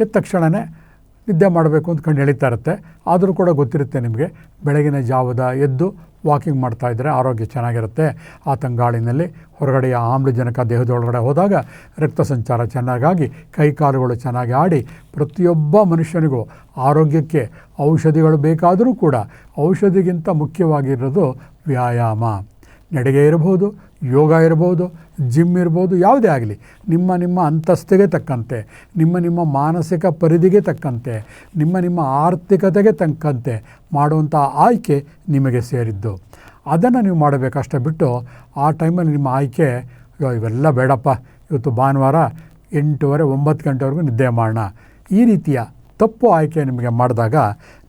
ಎದ್ದ ತಕ್ಷಣವೇ ನಿದ್ದೆ ಮಾಡಬೇಕು ಅಂತ ಕಂಡು ಎಳಿತಾ ಇರುತ್ತೆ. ಆದರೂ ಕೂಡ ಗೊತ್ತಿರುತ್ತೆ ನಿಮಗೆ, ಬೆಳಗಿನ ಜಾವದ ಎದ್ದು ವಾಕಿಂಗ್ ಮಾಡ್ತಾ ಇದ್ದರೆ ಆರೋಗ್ಯ ಚೆನ್ನಾಗಿರುತ್ತೆ. ಆ ತಂಗಾಳಿನಲ್ಲಿ ಹೊರಗಡೆಯ ಆಮ್ಲಜನಕ ದೇಹದೊಳಗಡೆ ಹೋದಾಗ ರಕ್ತ ಸಂಚಾರ ಚೆನ್ನಾಗಾಗಿ, ಕೈ ಕಾಲುಗಳು ಚೆನ್ನಾಗಿ ಆಡಿ, ಪ್ರತಿಯೊಬ್ಬ ಮನುಷ್ಯನಿಗೂ ಆರೋಗ್ಯಕ್ಕೆ ಔಷಧಿಗಳು ಬೇಕಾದರೂ ಕೂಡ ಔಷಧಿಗಿಂತ ಮುಖ್ಯವಾಗಿರೋದು ವ್ಯಾಯಾಮ. ನಡಿಗೆ ಇರಬಹುದು ಯೋಗ ಇರ್ಬೋದು, ಜಿಮ್ ಇರ್ಬೋದು, ಯಾವುದೇ ಆಗಲಿ, ನಿಮ್ಮ ನಿಮ್ಮ ಅಂತಸ್ತಿಗೆ ತಕ್ಕಂತೆ, ನಿಮ್ಮ ನಿಮ್ಮ ಮಾನಸಿಕ ಪರಿಧಿಗೆ ತಕ್ಕಂತೆ, ನಿಮ್ಮ ನಿಮ್ಮ ಆರ್ಥಿಕತೆಗೆ ತಕ್ಕಂತೆ ಮಾಡುವಂಥ ಆಯ್ಕೆ ನಿಮಗೆ ಸೇರಿದ್ದು. ಅದನ್ನು ನೀವು ಮಾಡಬೇಕಷ್ಟೇ ಬಿಟ್ಟು, ಆ ಟೈಮಲ್ಲಿ ನಿಮ್ಮ ಆಯ್ಕೆ ಇವೆಲ್ಲ ಬೇಡಪ್ಪ, ಇವತ್ತು ಭಾನುವಾರ ಎಂಟೂವರೆ, ಒಂಬತ್ತು ಗಂಟೆವರೆಗೂ ನಿದ್ದೆ ಮಾಡೋಣ ಈ ರೀತಿಯ ತಪ್ಪು ಆಯ್ಕೆ ನಿಮಗೆ ಮಾಡಿದಾಗ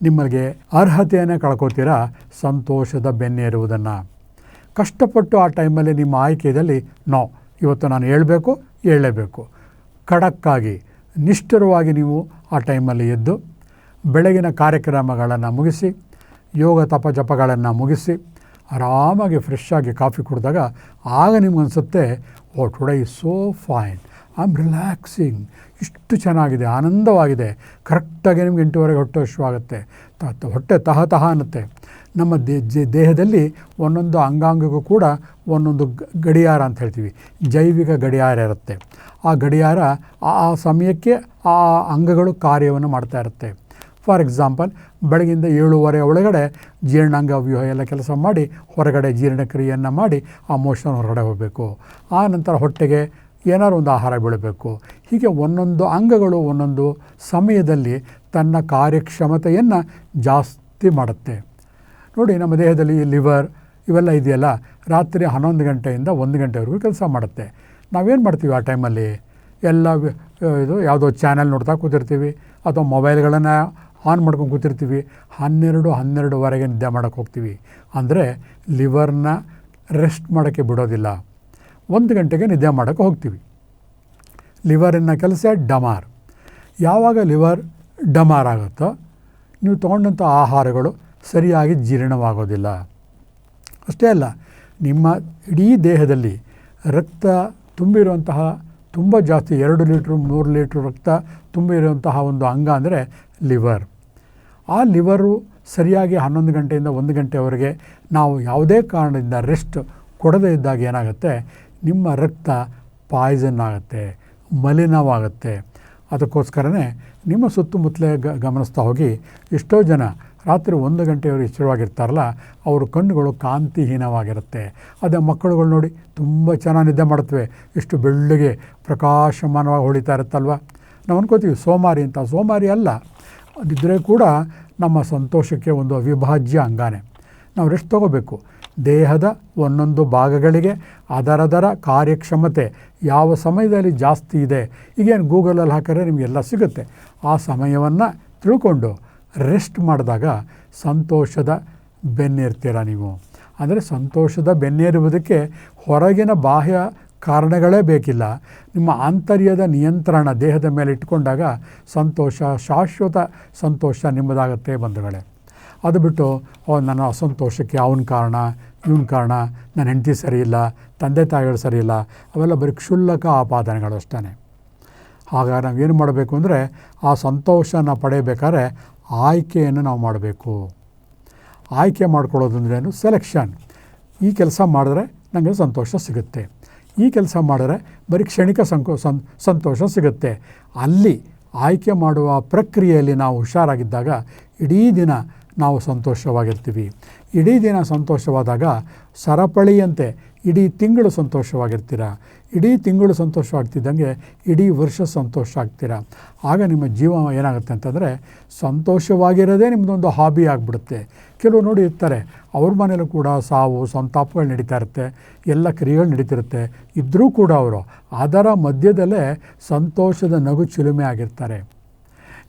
ನಿಮಗೆ ಅರ್ಹತೆಯನ್ನು ಕಳ್ಕೊತೀರಾ ಸಂತೋಷದ ಬೆನ್ನೇರುವುದನ್ನು. ಕಷ್ಟಪಟ್ಟು ಆ ಟೈಮಲ್ಲಿ ನಿಮ್ಮ ಆಯ್ಕೆಯಲ್ಲಿ ನೋ ಇವತ್ತು ನಾನು ಹೇಳಬೇಕು, ಹೇಳಲೇಬೇಕು. ಖಡಕ್ಕಾಗಿ, ನಿಷ್ಠರವಾಗಿ ನೀವು ಆ ಟೈಮಲ್ಲಿ ಎದ್ದು ಬೆಳಗಿನ ಕಾರ್ಯಕ್ರಮಗಳನ್ನು ಮುಗಿಸಿ, ಯೋಗ ತಪ ಜಪಗಳನ್ನು ಮುಗಿಸಿ, ಆರಾಮಾಗಿ ಫ್ರೆಶ್ ಆಗಿ ಕಾಫಿ ಕುಡಿದಾಗ ಆಗ ನಿಮಗನ್ಸುತ್ತೆ ಓ today is so fine I am relaxing ಇಷ್ಟು ಚೆನ್ನಾಗಿದೆ, ಆನಂದವಾಗಿದೆ. ಕರೆಕ್ಟಾಗಿ ನಿಮ್ಗೆ ಎಂಟೂವರೆಗೆ ಹೊಟ್ಟೆ ಹಶುವಾಗುತ್ತೆ ಹೊಟ್ಟೆ ತಹ ತಹ ಅನ್ನುತ್ತೆ. ನಮ್ಮ ದೇಹದಲ್ಲಿ ಒಂದೊಂದು ಅಂಗಾಂಗಕ್ಕೂ ಕೂಡ ಒಂದೊಂದು ಗಡಿಯಾರ ಅಂತ ಹೇಳ್ತೀವಿ. ಜೈವಿಕ ಗಡಿಯಾರ ಇರುತ್ತೆ. ಆ ಗಡಿಯಾರ ಆ ಸಮಯಕ್ಕೆ ಆ ಅಂಗಗಳು ಕಾರ್ಯವನ್ನು ಮಾಡ್ತಾ ಇರುತ್ತೆ. ಫಾರ್ ಎಕ್ಸಾಂಪಲ್, ಬೆಳಗಿಂದ ಏಳುವರೆ ಒಳಗಡೆ ಜೀರ್ಣಾಂಗ ವ್ಯೂಹ ಎಲ್ಲ ಕೆಲಸ ಮಾಡಿ, ಹೊರಗಡೆ ಜೀರ್ಣಕ್ರಿಯೆಯನ್ನು ಮಾಡಿ ಆ ಮೋಷನ್ ಹೊರಗಡೆ ಹೋಗಬೇಕು. ಆ ನಂತರ ಹೊಟ್ಟೆಗೆ ಏನಾದ್ರು ಒಂದು ಆಹಾರ ಬೀಳಬೇಕು. ಹೀಗೆ ಒಂದೊಂದು ಅಂಗಗಳು ಒಂದೊಂದು ಸಮಯದಲ್ಲಿ ತನ್ನ ಕಾರ್ಯಕ್ಷಮತೆಯನ್ನು ಜಾಸ್ತಿ ಮಾಡುತ್ತೆ. ನೋಡಿ, ನಮ್ಮ ದೇಹದಲ್ಲಿ ಲಿವರ್ ಇವೆಲ್ಲ ಇದೆಯಲ್ಲ, ರಾತ್ರಿ ಹನ್ನೊಂದು ಗಂಟೆಯಿಂದ ಒಂದು ಗಂಟೆವರೆಗೂ ಕೆಲಸ ಮಾಡುತ್ತೆ. ನಾವೇನು ಮಾಡ್ತೀವಿ ಆ ಟೈಮಲ್ಲಿ? ಎಲ್ಲ ಇದು ಯಾವುದೋ ಚಾನೆಲ್ ನೋಡ್ತಾ ಕೂತಿರ್ತೀವಿ, ಅಥವಾ ಮೊಬೈಲ್ಗಳನ್ನು ಆನ್ ಮಾಡ್ಕೊಂಡು ಕೂತಿರ್ತೀವಿ, ಹನ್ನೆರಡು, ಹನ್ನೆರಡುವರೆಗೆ ನಿದ್ದೆ ಮಾಡೋಕ್ಕೆ ಹೋಗ್ತೀವಿ. ಅಂದರೆ ಲಿವರ್ನ ರೆಸ್ಟ್ ಮಾಡೋಕ್ಕೆ ಬಿಡೋದಿಲ್ಲ. ಒಂದು ಗಂಟೆಗೆ ನಿದ್ದೆ ಮಾಡೋಕ್ಕೆ ಹೋಗ್ತೀವಿ. ಲಿವರಿನ ಕೆಲಸ ಡಮಾರ್. ಯಾವಾಗ ಲಿವರ್ ಡಮಾರ್ ಆಗುತ್ತೋ, ನೀವು ತೊಗೊಂಡಂಥ ಆಹಾರಗಳು ಸರಿಯಾಗಿ ಜೀರ್ಣವಾಗೋದಿಲ್ಲ. ಅಷ್ಟೇ ಅಲ್ಲ, ನಿಮ್ಮ ಇಡೀ ದೇಹದಲ್ಲಿ ರಕ್ತ ತುಂಬಿರುವಂತಹ, ತುಂಬ ಜಾಸ್ತಿ ಎರಡು ಲೀಟ್ರು, ಮೂರು ಲೀಟ್ರ್ ರಕ್ತ ತುಂಬಿರುವಂತಹ ಒಂದು ಅಂಗ ಅಂದರೆ ಲಿವರ್. ಆ ಲಿವರು ಸರಿಯಾಗಿ ಹನ್ನೊಂದು ಗಂಟೆಯಿಂದ ಒಂದು ಗಂಟೆವರೆಗೆ ನಾವು ಯಾವುದೇ ಕಾರಣದಿಂದ ರೆಸ್ಟ್ ಕೊಡದೇ ಇದ್ದಾಗ ಏನಾಗುತ್ತೆ? ನಿಮ್ಮ ರಕ್ತ ಪಾಯ್ಸನ್ ಆಗುತ್ತೆ, ಮಲಿನವಾಗುತ್ತೆ. ಅದಕ್ಕೋಸ್ಕರನೇ ನಿಮ್ಮ ಸುತ್ತಮುತ್ತಲೇ ಗಮನಿಸ್ತಾ ಹೋಗಿ, ಎಷ್ಟೋ ಜನ ರಾತ್ರಿ ಒಂದು ಗಂಟೆಯವರು ಎಚ್ಚರವಾಗಿರ್ತಾರಲ್ಲ ಅವ್ರ ಕಣ್ಣುಗಳು ಕಾಂತಿಹೀನವಾಗಿರುತ್ತೆ. ಅದೇ ಮಕ್ಕಳುಗಳು ನೋಡಿ ತುಂಬ ಚೆನ್ನಾಗಿ ನಿದ್ದೆ ಮಾಡುತ್ತವೆ. ಎಷ್ಟು ಬೆಳ್ಳಿಗೆ ಪ್ರಕಾಶಮಾನವಾಗಿ ಹೊಳಿತಾ ಇರುತ್ತಲ್ವ? ನಾವು ಅನ್ಕೋತೀವಿ, ಸೋಮಾರಿ ಅಂತ. ಸೋಮಾರಿ ಅಲ್ಲ ಅದಿದ್ದರೆ ಕೂಡ ನಮ್ಮ ಸಂತೋಷಕ್ಕೆ ಒಂದು ಅವಿಭಾಜ್ಯ ಅಂಗಾನೆ. ನಾವು ರೆಸ್ಟ್ ತಗೋಬೇಕು. ದೇಹದ ಒಂದೊಂದು ಭಾಗಗಳಿಗೆ ಅದರದರ ಕಾರ್ಯಕ್ಷಮತೆ ಯಾವ ಸಮಯದಲ್ಲಿ ಜಾಸ್ತಿ ಇದೆ. ಈಗೇನು ಗೂಗಲಲ್ಲಿ ಹಾಕಿದ್ರೆ ನಿಮಗೆಲ್ಲ ಸಿಗುತ್ತೆ. ಆ ಸಮಯವನ್ನು ತಿಳ್ಕೊಂಡು ರೆಸ್ಟ್ ಮಾಡಿದಾಗ ಸಂತೋಷದ ಬೆನ್ನೇರ್ತೀರ ನೀವು. ಅಂದರೆ ಸಂತೋಷದ ಬೆನ್ನೇರುವುದಕ್ಕೆ ಹೊರಗಿನ ಬಾಹ್ಯ ಕಾರಣಗಳೇ ಬೇಕಿಲ್ಲ. ನಿಮ್ಮ ಆಂತರ್ಯದ ನಿಯಂತ್ರಣ ದೇಹದ ಮೇಲೆ ಇಟ್ಕೊಂಡಾಗ ಸಂತೋಷ, ಶಾಶ್ವತ ಸಂತೋಷ ನಿಮ್ಮದಾಗತ್ತೆ ಬಂಧುಗಳೇ. ಅದು ಬಿಟ್ಟು, ಓ, ನನ್ನ ಅಸಂತೋಷಕ್ಕೆ ಅವನ ಕಾರಣ, ಇವನ ಕಾರಣ, ನನ್ನ ಹೆಂಡತಿ ಸರಿಯಿಲ್ಲ ತಂದೆ ತಾಯಿಗಳು ಸರಿಯಿಲ್ಲ ಅವೆಲ್ಲ ಬರೀ ಕ್ಷುಲ್ಲಕ ಆಪಾದನೆಗಳು ಅಷ್ಟೇ ಹಾಗಾಗಿ ನಾವೇನು ಮಾಡಬೇಕು ಅಂದರೆ ಆ ಸಂತೋಷನ ಪಡೆಯಬೇಕಾದ್ರೆ ಆಯ್ಕೆಯನ್ನು ನಾವು ಮಾಡಬೇಕು. ಆಯ್ಕೆ ಮಾಡ್ಕೊಳ್ಳೋದಂದ್ರೇನು? ಸೆಲೆಕ್ಷನ್ ಈ ಕೆಲಸ ಮಾಡಿದ್ರೆ ನನಗೆ ಸಂತೋಷ ಸಿಗುತ್ತೆ. ಈ ಕೆಲಸ ಮಾಡಿದ್ರೆ ಬರೀ ಕ್ಷಣಿಕ ಸಂಕೋ, ಸಂ, ಸಂತೋಷ ಸಿಗುತ್ತೆ. ಅಲ್ಲಿ ಆಯ್ಕೆ ಮಾಡುವ ಪ್ರಕ್ರಿಯೆಯಲ್ಲಿ ನಾವು ಹುಷಾರಾಗಿದ್ದಾಗ ಇಡೀ ದಿನ ನಾವು ಸಂತೋಷವಾಗಿರ್ತೀವಿ. ಇಡೀ ದಿನ ಸಂತೋಷವಾದಾಗ ಸರಪಳಿಯಂತೆ ಇಡೀ ತಿಂಗಳು ಸಂತೋಷವಾಗಿರ್ತೀರ? ಇಡೀ ತಿಂಗಳು ಸಂತೋಷವಾಗ್ತಿದ್ದಂಗೆ ಇಡೀ ವರ್ಷ ಸಂತೋಷ ಆಗ್ತೀರ? ಆಗ ನಿಮ್ಮ ಜೀವ ಏನಾಗುತ್ತೆ ಅಂತಂದರೆ ಸಂತೋಷವಾಗಿರೋದೇ ನಿಮ್ಮದೊಂದು ಹಾಬಿ ಆಗಿಬಿಡುತ್ತೆ. ಕೆಲವು ನೋಡಿ ಇರ್ತಾರೆ, ಅವ್ರ ಮನೇಲೂ ಕೂಡ ಸಾವು, ಸಂತಾಪಗಳು ನಡೀತಾ ಇರುತ್ತೆ, ಎಲ್ಲ ಕ್ರಿಯೆಗಳು ನಡೀತಿರುತ್ತೆ ಇದ್ದರೂ ಕೂಡ ಅವರು, ಅದರ ಮಧ್ಯದಲ್ಲೇ ಸಂತೋಷದ ನಗು ಚಿಲುಮೆ ಆಗಿರ್ತಾರೆ.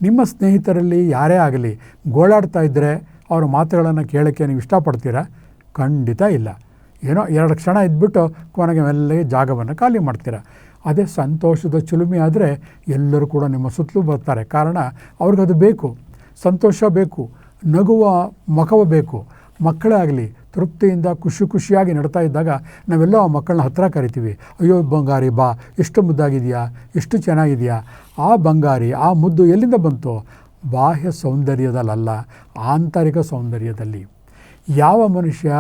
ನಿಮ್ಮ ಸ್ನೇಹಿತರಲ್ಲಿ ಯಾರೇ ಆಗಲಿ, ಗೋಳಾಡ್ತಾ ಇದ್ದರೆ ಅವರ ಮಾತುಗಳನ್ನು ಕೇಳೋಕ್ಕೆ ನೀವು ಇಷ್ಟಪಡ್ತೀರಾ? ಖಂಡಿತ ಇಲ್ಲ. ಏನೋ ಎರಡು ಕ್ಷಣ ಇದ್ಬಿಟ್ಟು ಕೊನೆಗೆ ಮೆಲ್ಲಗೆ ಜಾಗವನ್ನು ಖಾಲಿ ಮಾಡ್ತೀರಾ. ಅದೇ ಸಂತೋಷದ ಚಿಲುಮೆ ಆದರೆ ಎಲ್ಲರೂ ಕೂಡ ನಿಮ್ಮ ಸುತ್ತಲೂ ಬರ್ತಾರೆ. ಕಾರಣ ಅವ್ರಿಗದು ಬೇಕು. ಸಂತೋಷ ಬೇಕು. ನಗುವ ಮುಖವ ಬೇಕು. ಮಕ್ಕಳೇ ಆಗಲಿ, ತೃಪ್ತಿಯಿಂದ ಖುಷಿ ಖುಷಿಯಾಗಿ ನಡ್ತಾ ಇದ್ದಾಗ ನಾವೆಲ್ಲ ಆ ಮಕ್ಕಳನ್ನ ಹತ್ತಿರ ಕರಿತೀವಿ. ಅಯ್ಯೋ, ಬಂಗಾರಿ, ಬಾ. ಎಷ್ಟು ಮುದ್ದಾಗಿದೆಯಾ? ಎಷ್ಟು ಚೆನ್ನಾಗಿದೆಯಾ? ಆ ಬಂಗಾರಿ, ಆ ಮುದ್ದು ಎಲ್ಲಿಂದ ಬಂತು? ಬಾಹ್ಯ ಸೌಂದರ್ಯದಲ್ಲ ಆಂತರಿಕ ಸೌಂದರ್ಯದಲ್ಲಿ. ಯಾವ ಮನುಷ್ಯ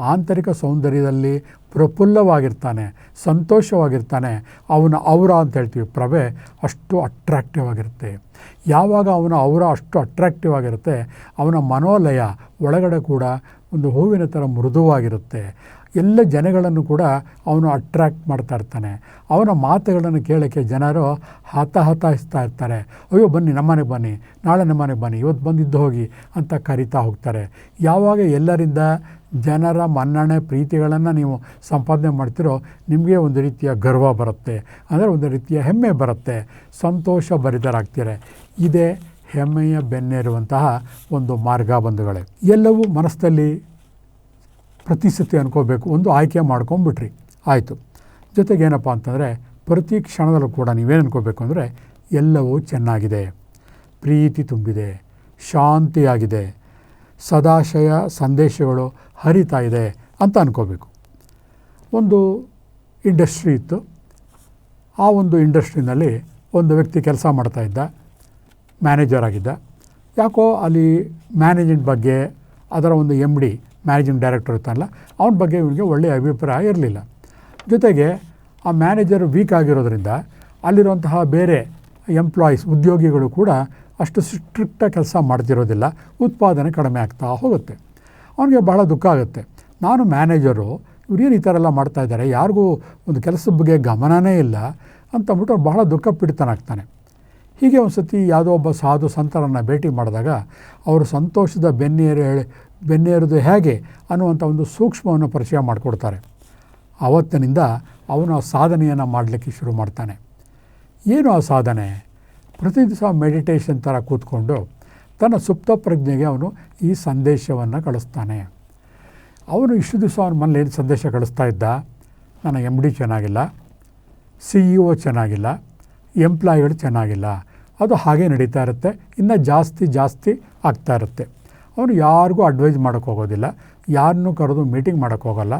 ಆಂತರಿಕ ಸೌಂದರ್ಯದಲ್ಲಿ ಪ್ರಫುಲ್ಲವಾಗಿರ್ತಾನೆ, ಸಂತೋಷವಾಗಿರ್ತಾನೆ. ಅವನ ಔರ ಅಂತ ಹೇಳ್ತೀವಿ, ಪ್ರಭೆ ಅಷ್ಟು ಅಟ್ರಾಕ್ಟಿವ್ ಆಗಿರುತ್ತೆ. ಯಾವಾಗ ಅವನ ಔರ ಅಷ್ಟು ಅಟ್ರಾಕ್ಟಿವ್ ಆಗಿರುತ್ತೆ, ಅವನ ಮನೋಲಯ ಒಳಗಡೆ ಕೂಡ ಒಂದು ಹೂವಿನ ಥರ ಮೃದುವಾಗಿರುತ್ತೆ. ಎಲ್ಲ ಜನಗಳನ್ನು ಕೂಡ ಅವನು ಅಟ್ರ್ಯಾಕ್ಟ್ ಮಾಡ್ತಾ ಇರ್ತಾನೆ. ಅವನ ಮಾತುಗಳನ್ನು ಕೇಳೋಕ್ಕೆ ಜನರು ಹತಾಹತಾಯಿಸ್ತಾ ಇರ್ತಾರೆ. ಅಯ್ಯೋ, ಬನ್ನಿ ನಮ್ಮನೆಗೆ ಬನ್ನಿ, ನಾಳೆ ನಮ್ಮನೆಗೆ ಬನ್ನಿ, ಇವತ್ತು ಬಂದಿದ್ದು ಹೋಗಿ ಅಂತ ಕರಿತಾ ಹೋಗ್ತಾರೆ. ಯಾವಾಗ ಎಲ್ಲರಿಂದ ಜನರ ಮನ್ನಣೆ ಪ್ರೀತಿಗಳನ್ನು ನೀವು ಸಂಪಾದನೆ ಮಾಡ್ತಿರೋ ನಿಮಗೆ ಒಂದು ರೀತಿಯ ಗರ್ವ ಬರುತ್ತೆ. ಅಂದರೆ ಒಂದು ರೀತಿಯ ಹೆಮ್ಮೆ ಬರುತ್ತೆ. ಸಂತೋಷ ಭರಿತರಾಗ್ತೀರ. ಇದೇ ಹೆಮ್ಮೆಯ ಬೆನ್ನೇರುವಂತಹ ಒಂದು ಮಾರ್ಗ ಬಂಧುಗಳೇ. ಎಲ್ಲವೂ ಮನಸ್ಸಲ್ಲಿ ಪ್ರತಿಸ್ಥಿತಿ ಸತಿ ಅನ್ಕೋಬೇಕು. ಒಂದು ಆಯ್ಕೆ ಮಾಡ್ಕೊಂಬಿಟ್ರಿ. ಆಯಿತು. ಜೊತೆಗೆ ಏನಪ್ಪ ಅಂತಂದರೆ ಪ್ರತಿ ಕ್ಷಣದಲ್ಲೂ ಕೂಡ ನೀವೇನು ಅನ್ಕೋಬೇಕು ಅಂದರೆ ಎಲ್ಲವೂ ಚೆನ್ನಾಗಿದೆ. ಪ್ರೀತಿ ತುಂಬಿದೆ. ಶಾಂತಿಯಾಗಿದೆ. ಸದಾಶಯ ಸಂದೇಶಗಳು ಹರಿತಾ ಇದೆ ಅಂತ ಅನ್ಕೋಬೇಕು. ಒಂದು ಇಂಡಸ್ಟ್ರಿ ಇತ್ತು. ಆ ಒಂದು ಇಂಡಸ್ಟ್ರಿನಲ್ಲಿ ಒಂದು ವ್ಯಕ್ತಿ ಕೆಲಸ ಮಾಡ್ತಾಯಿದ್ದ ಮ್ಯಾನೇಜರ್ ಆಗಿದ್ದ. ಯಾಕೋ ಅಲ್ಲಿ ಮ್ಯಾನೇಜ್ಮೆಂಟ್ ಬಗ್ಗೆ ಅದರ ಒಂದು ಎಂ ಡಿ ಮ್ಯಾನೇಜಿಂಗ್ ಡೈರೆಕ್ಟರ್ ಇರ್ತಾನಲ್ಲ, ಅವನ ಬಗ್ಗೆ ಇವನಿಗೆ ಒಳ್ಳೆಯ ಅಭಿಪ್ರಾಯ ಇರಲಿಲ್ಲ. ಜೊತೆಗೆ ಆ ಮ್ಯಾನೇಜರ್ ವೀಕ್ ಆಗಿರೋದ್ರಿಂದ ಅಲ್ಲಿರುವಂತಹ ಬೇರೆ ಎಂಪ್ಲಾಯೀಸ್ ಉದ್ಯೋಗಿಗಳು ಕೂಡ ಅಷ್ಟು ಸ್ಟ್ರಿಕ್ಟಾಗಿ ಕೆಲಸ ಮಾಡ್ತಿರೋದಿಲ್ಲ. ಉತ್ಪಾದನೆ ಕಡಿಮೆ ಆಗ್ತಾ ಹೋಗುತ್ತೆ. ಅವನಿಗೆ ಬಹಳ ದುಃಖ ಆಗುತ್ತೆ. ನಾನು ಮ್ಯಾನೇಜರು, ಇವ್ರೇನು ಈ ಥರ ಎಲ್ಲ ಮಾಡ್ತಾ ಇದ್ದಾರೆ, ಯಾರಿಗೂ ಒಂದು ಕೆಲಸದ ಬಗ್ಗೆ ಗಮನವೇ ಇಲ್ಲ ಅಂತಂದ್ಬಿಟ್ಟು ಅವ್ನು ಬಹಳ ದುಃಖ ಪೀಡಿತನಾಗ್ತಾನೆ ಹೀಗೆ ಒಂದು ಸತಿ ಯಾವುದೋ ಒಬ್ಬ ಸಾಧು ಸಂತರನ್ನು ಭೇಟಿ ಮಾಡಿದಾಗ ಅವರು ಸಂತೋಷದ ಬೆನ್ನೇರು ಹೇಳಿ ಬೆನ್ನೇರೋದು ಹೇಗೆ ಅನ್ನುವಂಥ ಒಂದು ಸೂಕ್ಷ್ಮವನ್ನು ಪರಿಚಯ ಮಾಡಿಕೊಡ್ತಾರೆ. ಆವತ್ತಿನಿಂದ ಅವನು ಆ ಸಾಧನೆಯನ್ನು ಮಾಡಲಿಕ್ಕೆ ಶುರು ಮಾಡ್ತಾನೆ. ಏನು ಆ ಸಾಧನೆ? ಪ್ರತಿ ದಿವಸ ಮೆಡಿಟೇಷನ್ ಥರ ಕೂತ್ಕೊಂಡು ತನ್ನ ಸುಪ್ತ ಪ್ರಜ್ಞೆಗೆ ಅವನು ಈ ಸಂದೇಶವನ್ನು ಕಳಿಸ್ತಾನೆ. ಅವನು ಇಷ್ಟು ದಿವಸ ಅವನ ಮನೇಲಿ ಏನು ಸಂದೇಶ ಕಳಿಸ್ತಾ ಇದ್ದ? ನನ್ನ ಎಂ ಡಿ ಚೆನ್ನಾಗಿಲ್ಲ ಸಿ ಇ ಒ ಚೆನ್ನಾಗಿಲ್ಲ ಎಂಪ್ಲಾಯಿಗಳು ಚೆನ್ನಾಗಿಲ್ಲ. ಅದು ಹಾಗೆ ನಡೀತಾ ಇರುತ್ತೆ, ಇನ್ನು ಜಾಸ್ತಿ ಜಾಸ್ತಿ ಆಗ್ತಾ ಇರುತ್ತೆ. ಅವನು ಯಾರಿಗೂ ಅಡ್ವೈಸ್ ಮಾಡೋಕ್ಕೆ ಹೋಗೋದಿಲ್ಲ, ಯಾರನ್ನೂ ಕರೆದು ಮೀಟಿಂಗ್ ಮಾಡೋಕ್ಕೋಗಲ್ಲ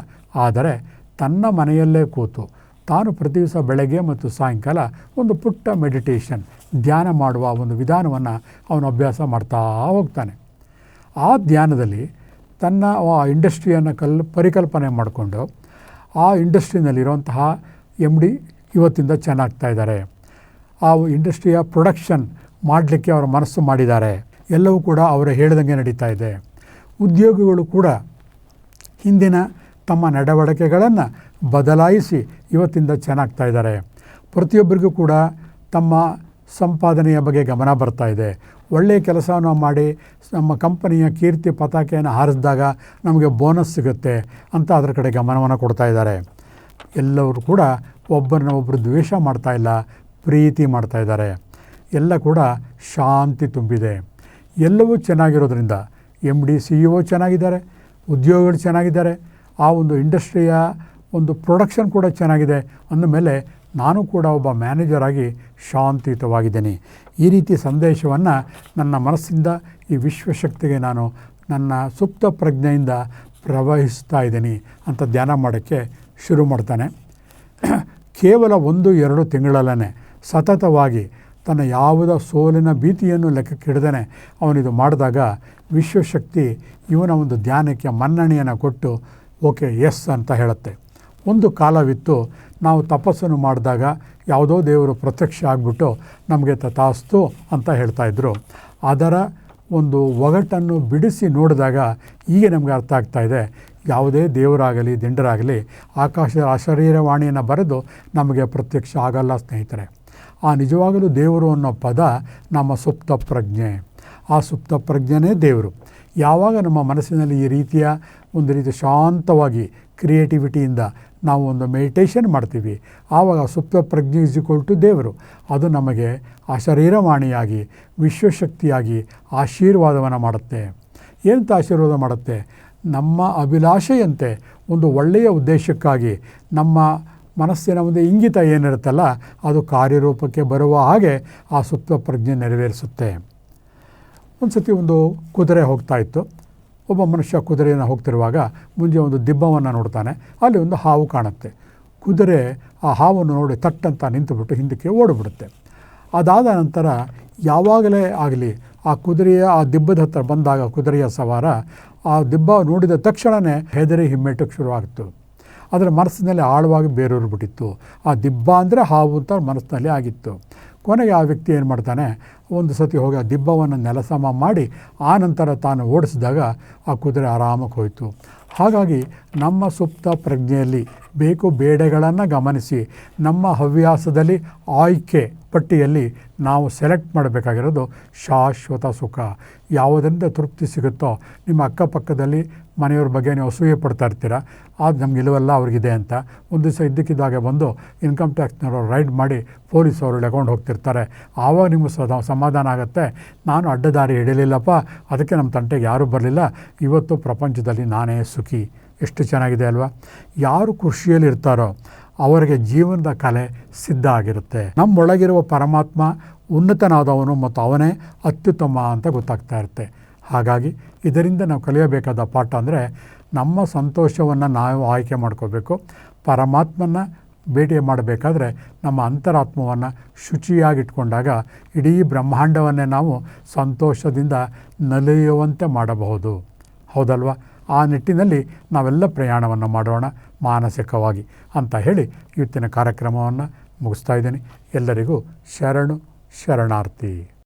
ಆದರೆ ತನ್ನ ಮನೆಯಲ್ಲೇ ಕೂತು ತಾನು ಪ್ರತಿ ದಿವಸ ಬೆಳಗ್ಗೆ ಮತ್ತು ಸಾಯಂಕಾಲ ಒಂದು ಪುಟ್ಟ ಮೆಡಿಟೇಷನ್ ಧ್ಯಾನ ಮಾಡುವ ಒಂದು ವಿಧಾನವನ್ನು ಅವನು ಅಭ್ಯಾಸ ಮಾಡ್ತಾ ಹೋಗ್ತಾನೆ. ಆ ಧ್ಯಾನದಲ್ಲಿ ತನ್ನ ಆ ಇಂಡಸ್ಟ್ರಿಯನ್ನು ಕಲ್ ಪರಿಕಲ್ಪನೆ ಮಾಡಿಕೊಂಡು ಆ ಇಂಡಸ್ಟ್ರಿನಲ್ಲಿರುವಂತಹ ಎಂ ಡಿ ಇವತ್ತಿಂದ ಚೆನ್ನಾಗ್ತಾ ಇದ್ದಾರೆ. ಆ ಇಂಡಸ್ಟ್ರಿಯ ಪ್ರೊಡಕ್ಷನ್ ಮಾಡಲಿಕ್ಕೆ ಅವರ ಮನಸ್ಸು ಮಾಡಿದ್ದಾರೆ. ಎಲ್ಲವೂ ಕೂಡ ಅವರು ಹೇಳಿದಂಗೆ ನಡೀತಾ ಇದೆ. ಉದ್ಯೋಗಿಗಳು ಕೂಡ ಹಿಂದಿನ ತಮ್ಮ ನಡವಳಿಕೆಗಳನ್ನು ಬದಲಾಯಿಸಿ ಇವತ್ತಿಂದ ಚೆನ್ನಾಗ್ತಾ ಇದ್ದಾರೆ. ಪ್ರತಿಯೊಬ್ಬರಿಗೂ ಕೂಡ ತಮ್ಮ ಸಂಪಾದನೆಯ ಬಗ್ಗೆ ಗಮನ ಬರ್ತಾ ಇದೆ. ಒಳ್ಳೆಯ ಕೆಲಸವನ್ನು ಮಾಡಿ ನಮ್ಮ ಕಂಪನಿಯ ಕೀರ್ತಿ ಪತಾಕೆಯನ್ನು ಹಾರಿಸಿದಾಗ ನಮಗೆ ಬೋನಸ್ ಸಿಗುತ್ತೆ ಅಂತ ಅದರ ಕಡೆ ಗಮನವನ್ನು ಕೊಡ್ತಾ ಇದ್ದಾರೆ. ಎಲ್ಲರೂ ಕೂಡ ಒಬ್ಬರನ್ನ ಒಬ್ಬರು ದ್ವೇಷ ಮಾಡ್ತಾ ಇಲ್ಲ, ಪ್ರೀತಿ ಮಾಡ್ತಾ ಇದ್ದಾರೆ. ಎಲ್ಲ ಕೂಡ ಶಾಂತಿ ತುಂಬಿದೆ. ಎಲ್ಲವೂ ಚೆನ್ನಾಗಿರೋದ್ರಿಂದ M D C E O ಚೆನ್ನಾಗಿದ್ದಾರೆ, ಉದ್ಯೋಗಿಗಳು ಚೆನ್ನಾಗಿದ್ದಾರೆ. ಆ ಒಂದು ಇಂಡಸ್ಟ್ರಿಯ ಒಂದು ಪ್ರೊಡಕ್ಷನ್ ಕೂಡ ಚೆನ್ನಾಗಿದೆ. ಅಂದಮೇಲೆ ನಾನು ಕೂಡ ಒಬ್ಬ ಮ್ಯಾನೇಜರ್ ಆಗಿ ಶಾಂತಿಯುತವಾಗಿದ್ದೇನೆ. ಈ ರೀತಿ ಸಂದೇಶವನ್ನು ನನ್ನ ಮನಸ್ಸಿಂದ, ಈ ವಿಶ್ವಶಕ್ತಿಗೆ ನಾನು ನನ್ನ ಸುಪ್ತ ಪ್ರಜ್ಞೆಯಿಂದ ಪ್ರವಹಿಸ್ತಾ ಇದ್ದೀನಿ ಅಂತ ಧ್ಯಾನ ಮಾಡೋಕ್ಕೆ ಶುರು ಮಾಡ್ತಾನೆ. ಕೇವಲ ಒಂದು, ಎರಡು ತಿಂಗಳಲ್ಲೇ ಸತತವಾಗಿ ತನ್ನ ಯಾವುದ ಸೋಲಿನ ಭೀತಿಯನ್ನು ಲೆಕ್ಕಕ್ಕಿಡ್ದೇ ಅವನಿದು ಮಾಡಿದಾಗ ವಿಶ್ವಶಕ್ತಿ ಇವನ ಒಂದು ಧ್ಯಾನಕ್ಕೆ ಮನ್ನಣೆಯನ್ನು ಕೊಟ್ಟು, ಓಕೆ ಎಸ್ ಅಂತ ಹೇಳುತ್ತೆ. ಒಂದು ಕಾಲವಿತ್ತು ನಾವು ತಪಸ್ಸನ್ನು ಮಾಡಿದಾಗ ಯಾವುದೋ ದೇವರು ಪ್ರತ್ಯಕ್ಷ ಆಗಿಬಿಟ್ಟು ನಮಗೆ ತಥಾಸ್ತು ಅಂತ ಹೇಳ್ತಾಯಿದ್ರು ಅದರ ಒಂದು ಒಗಟನ್ನು ಬಿಡಿಸಿ ನೋಡಿದಾಗ ಈಗ ನಮಗೆ ಅರ್ಥ ಆಗ್ತಾ ಇದೆ. ಯಾವುದೇ ದೇವರಾಗಲಿ, ದಿಂಡರಾಗಲಿ ಆಕಾಶದ ಅಶರೀರವಾಣಿಯನ್ನು ಬರೆದು ನಮಗೆ ಪ್ರತ್ಯಕ್ಷ ಆಗಲ್ಲ ಸ್ನೇಹಿತರೆ. ಆ ನಿಜವಾಗಲೂ ದೇವರು ಅನ್ನೋ ಪದ ನಮ್ಮ ಸುಪ್ತ ಪ್ರಜ್ಞೆ. ಆ ಸುಪ್ತ ಪ್ರಜ್ಞೆನೇ ದೇವರು. ಯಾವಾಗ ನಮ್ಮ ಮನಸ್ಸಿನಲ್ಲಿ ಈ ರೀತಿಯ ಒಂದು ರೀತಿ ಶಾಂತವಾಗಿ, ಕ್ರಿಯೇಟಿವಿಟಿಯಿಂದ ನಾವು ಒಂದು ಮೆಡಿಟೇಷನ್ ಮಾಡ್ತೀವಿ. ಆವಾಗ ಸುಪ್ತ ಪ್ರಜ್ಞೆ ಇಸ್ ಟು ದೇವರು. ಅದು ನಮಗೆ ಆ ಶರೀರವಾಣಿಯಾಗಿ, ವಿಶ್ವಶಕ್ತಿಯಾಗಿ ಆಶೀರ್ವಾದವನ್ನು ಮಾಡುತ್ತೆ. ಏನಂತ ಆಶೀರ್ವಾದ ಮಾಡುತ್ತೆ? ನಮ್ಮ ಅಭಿಲಾಷೆಯಂತೆ, ಒಂದು ಒಳ್ಳೆಯ ಉದ್ದೇಶಕ್ಕಾಗಿ ನಮ್ಮ ಮನಸ್ಸಿನ ಒಂದು ಇಂಗಿತ ಏನಿರುತ್ತಲ್ಲ, ಅದು ಕಾರ್ಯರೂಪಕ್ಕೆ ಬರುವ ಹಾಗೆ ಆ ಸುಪ್ತ ಪ್ರಜ್ಞೆ ನೆರವೇರಿಸುತ್ತೆ. ಒಂದು ಸತಿ ಒಂದು ಕುದುರೆ ಹೋಗ್ತಾ ಇತ್ತು. ಒಬ್ಬ ಮನುಷ್ಯ ಕುದುರೆಯನ್ನು ಹೋಗ್ತಿರುವಾಗ ಮುಂಜೆ ಒಂದು ದಿಬ್ಬವನ್ನು ನೋಡ್ತಾನೆ, ಅಲ್ಲಿ ಒಂದು ಹಾವು ಕಾಣುತ್ತೆ. ಕುದುರೆ ಆ ಹಾವನ್ನು ನೋಡಿ ತಟ್ಟಂತ ನಿಂತುಬಿಟ್ಟು ಹಿಂದಕ್ಕೆ ಓಡಿಬಿಡುತ್ತೆ. ಅದಾದ ನಂತರ ಯಾವಾಗಲೇ ಆಗಲಿ ಆ ಕುದುರೆಯ, ಆ ದಿಬ್ಬದ ಹತ್ರ ಬಂದಾಗ ಕುದುರೆಯ ಸವಾರ ಆ ದಿಬ್ಬ ನೋಡಿದ ತಕ್ಷಣವೇ ಹೆದರಿ ಹಿಮ್ಮೆಟ್ಟಕ್ಕೆ ಶುರುವಾಗ್ತು. ಅದರ ಮನಸ್ಸಿನಲ್ಲಿ ಆಳವಾಗಿ ಬೇರೂರು ಬಿಟ್ಟಿತ್ತು ಆ ದಿಬ್ಬ ಅಂದರೆ ಹಾವು ಅಂತ ಮನಸ್ಸಿನಲ್ಲಿ ಆಗಿತ್ತು. ಕೊನೆಗೆ ಆ ವ್ಯಕ್ತಿ ಏನು ಮಾಡ್ತಾನೆ? ಒಂದು ಸತಿ ಹೋಗಿ ಆ ದಿಬ್ಬವನ್ನು ನೆಲಸಮ ಮಾಡಿ ಆ ನಂತರ ತಾನು ಓಡಿಸಿದಾಗ ಆ ಕುದುರೆ ಆರಾಮಕ್ಕೆ ಹೋಯಿತು. ಹಾಗಾಗಿ ನಮ್ಮ ಸುಪ್ತ ಪ್ರಜ್ಞೆಯಲ್ಲಿ ಬೇಕು ಬೇಡೆಗಳನ್ನು ಗಮನಿಸಿ, ನಮ್ಮ ಹವ್ಯಾಸದಲ್ಲಿ ಆಯ್ಕೆ ಪಟ್ಟಿಯಲ್ಲಿ ನಾವು ಸೆಲೆಕ್ಟ್ ಮಾಡಬೇಕಾಗಿರೋದು ಶಾಶ್ವತ ಸುಖ. ಯಾವುದರಿಂದ ತೃಪ್ತಿ ಸಿಗುತ್ತೋ ನಿಮ್ಮ ಅಕ್ಕಪಕ್ಕದಲ್ಲಿ ಮನೆಯವ್ರ ಬಗ್ಗೆ ನೀವು ಅಸೂಯೆ ಪಡ್ತಾ ಇರ್ತೀರ? ಅದು ನಮ್ಗೆ ಇಲ್ಲವೆಲ್ಲ ಅವ್ರಿಗಿದೆ ಅಂತ. ಒಂದು ದಿವಸ ಇದ್ದಕ್ಕಿದ್ದಾಗೆ ಬಂದು ಇನ್ಕಮ್ ಟ್ಯಾಕ್ಸ್ನವರು ರೈಡ್ ಮಾಡಿ ಪೊಲೀಸವರು ಎಳ್ಕೊಂಡು ಹೋಗ್ತಿರ್ತಾರೆ. ಆವಾಗ ನಿಮಗೆ ಸದಾ, ಸಮಾಧಾನ ಆಗುತ್ತೆ. ನಾನು ಅಡ್ಡದಾರಿ ಹಿಡಿಲಿಲ್ಲಪ್ಪ. ಅದಕ್ಕೆ ನಮ್ಮ ತಂಟೆಗೆ ಯಾರೂ ಬರಲಿಲ್ಲ. ಇವತ್ತು ಪ್ರಪಂಚದಲ್ಲಿ ನಾನೇ ಸುಖಿ. ಎಷ್ಟು ಚೆನ್ನಾಗಿದೆ ಅಲ್ವಾ? ಯಾರು ಖುಷಿಯಲ್ಲಿ ಇರ್ತಾರೋ ಅವರಿಗೆ ಜೀವನದ ಕಲೆ ಸಿದ್ಧ ಆಗಿರುತ್ತೆ. ನಮ್ಮೊಳಗಿರುವ ಪರಮಾತ್ಮ ಉನ್ನತನಾದವನು ಮತ್ತು ಅವನೇ ಅತ್ಯುತ್ತಮ ಅಂತ ಗೊತ್ತಾಗ್ತಾ ಇರುತ್ತೆ. ಹಾಗಾಗಿ ಇದರಿಂದ ನಾವು ಕಲಿಯಬೇಕಾದ ಪಾಠ ಅಂದರೆ ನಮ್ಮ ಸಂತೋಷವನ್ನು ನಾವು ಆಯ್ಕೆ ಮಾಡ್ಕೋಬೇಕು ಪರಮಾತ್ಮನ ಭೇಟಿ ಮಾಡಬೇಕಾದ್ರೆ ನಮ್ಮ ಅಂತರಾತ್ಮವನ್ನು ಶುಚಿಯಾಗಿಟ್ಕೊಂಡಾಗ ಇಡೀ ಬ್ರಹ್ಮಾಂಡವನ್ನೇ ನಾವು ಸಂತೋಷದಿಂದ ನಲಿಯುವಂತೆ ಮಾಡಬಹುದು. ಹೌದಲ್ವಾ? ಆ ನಿಟ್ಟಿನಲ್ಲಿ ನಾವೆಲ್ಲ ಪ್ರಯಾಣವನ್ನು ಮಾಡೋಣ ಮಾನಸಿಕವಾಗಿ ಅಂತ ಹೇಳಿ ಇವತ್ತಿನ ಕಾರ್ಯಕ್ರಮವನ್ನು ಮುಗಿಸ್ತಾ ಇದ್ದೀನಿ. ಎಲ್ಲರಿಗೂ ಶರಣು, ಶರಣಾರ್ಥಿ.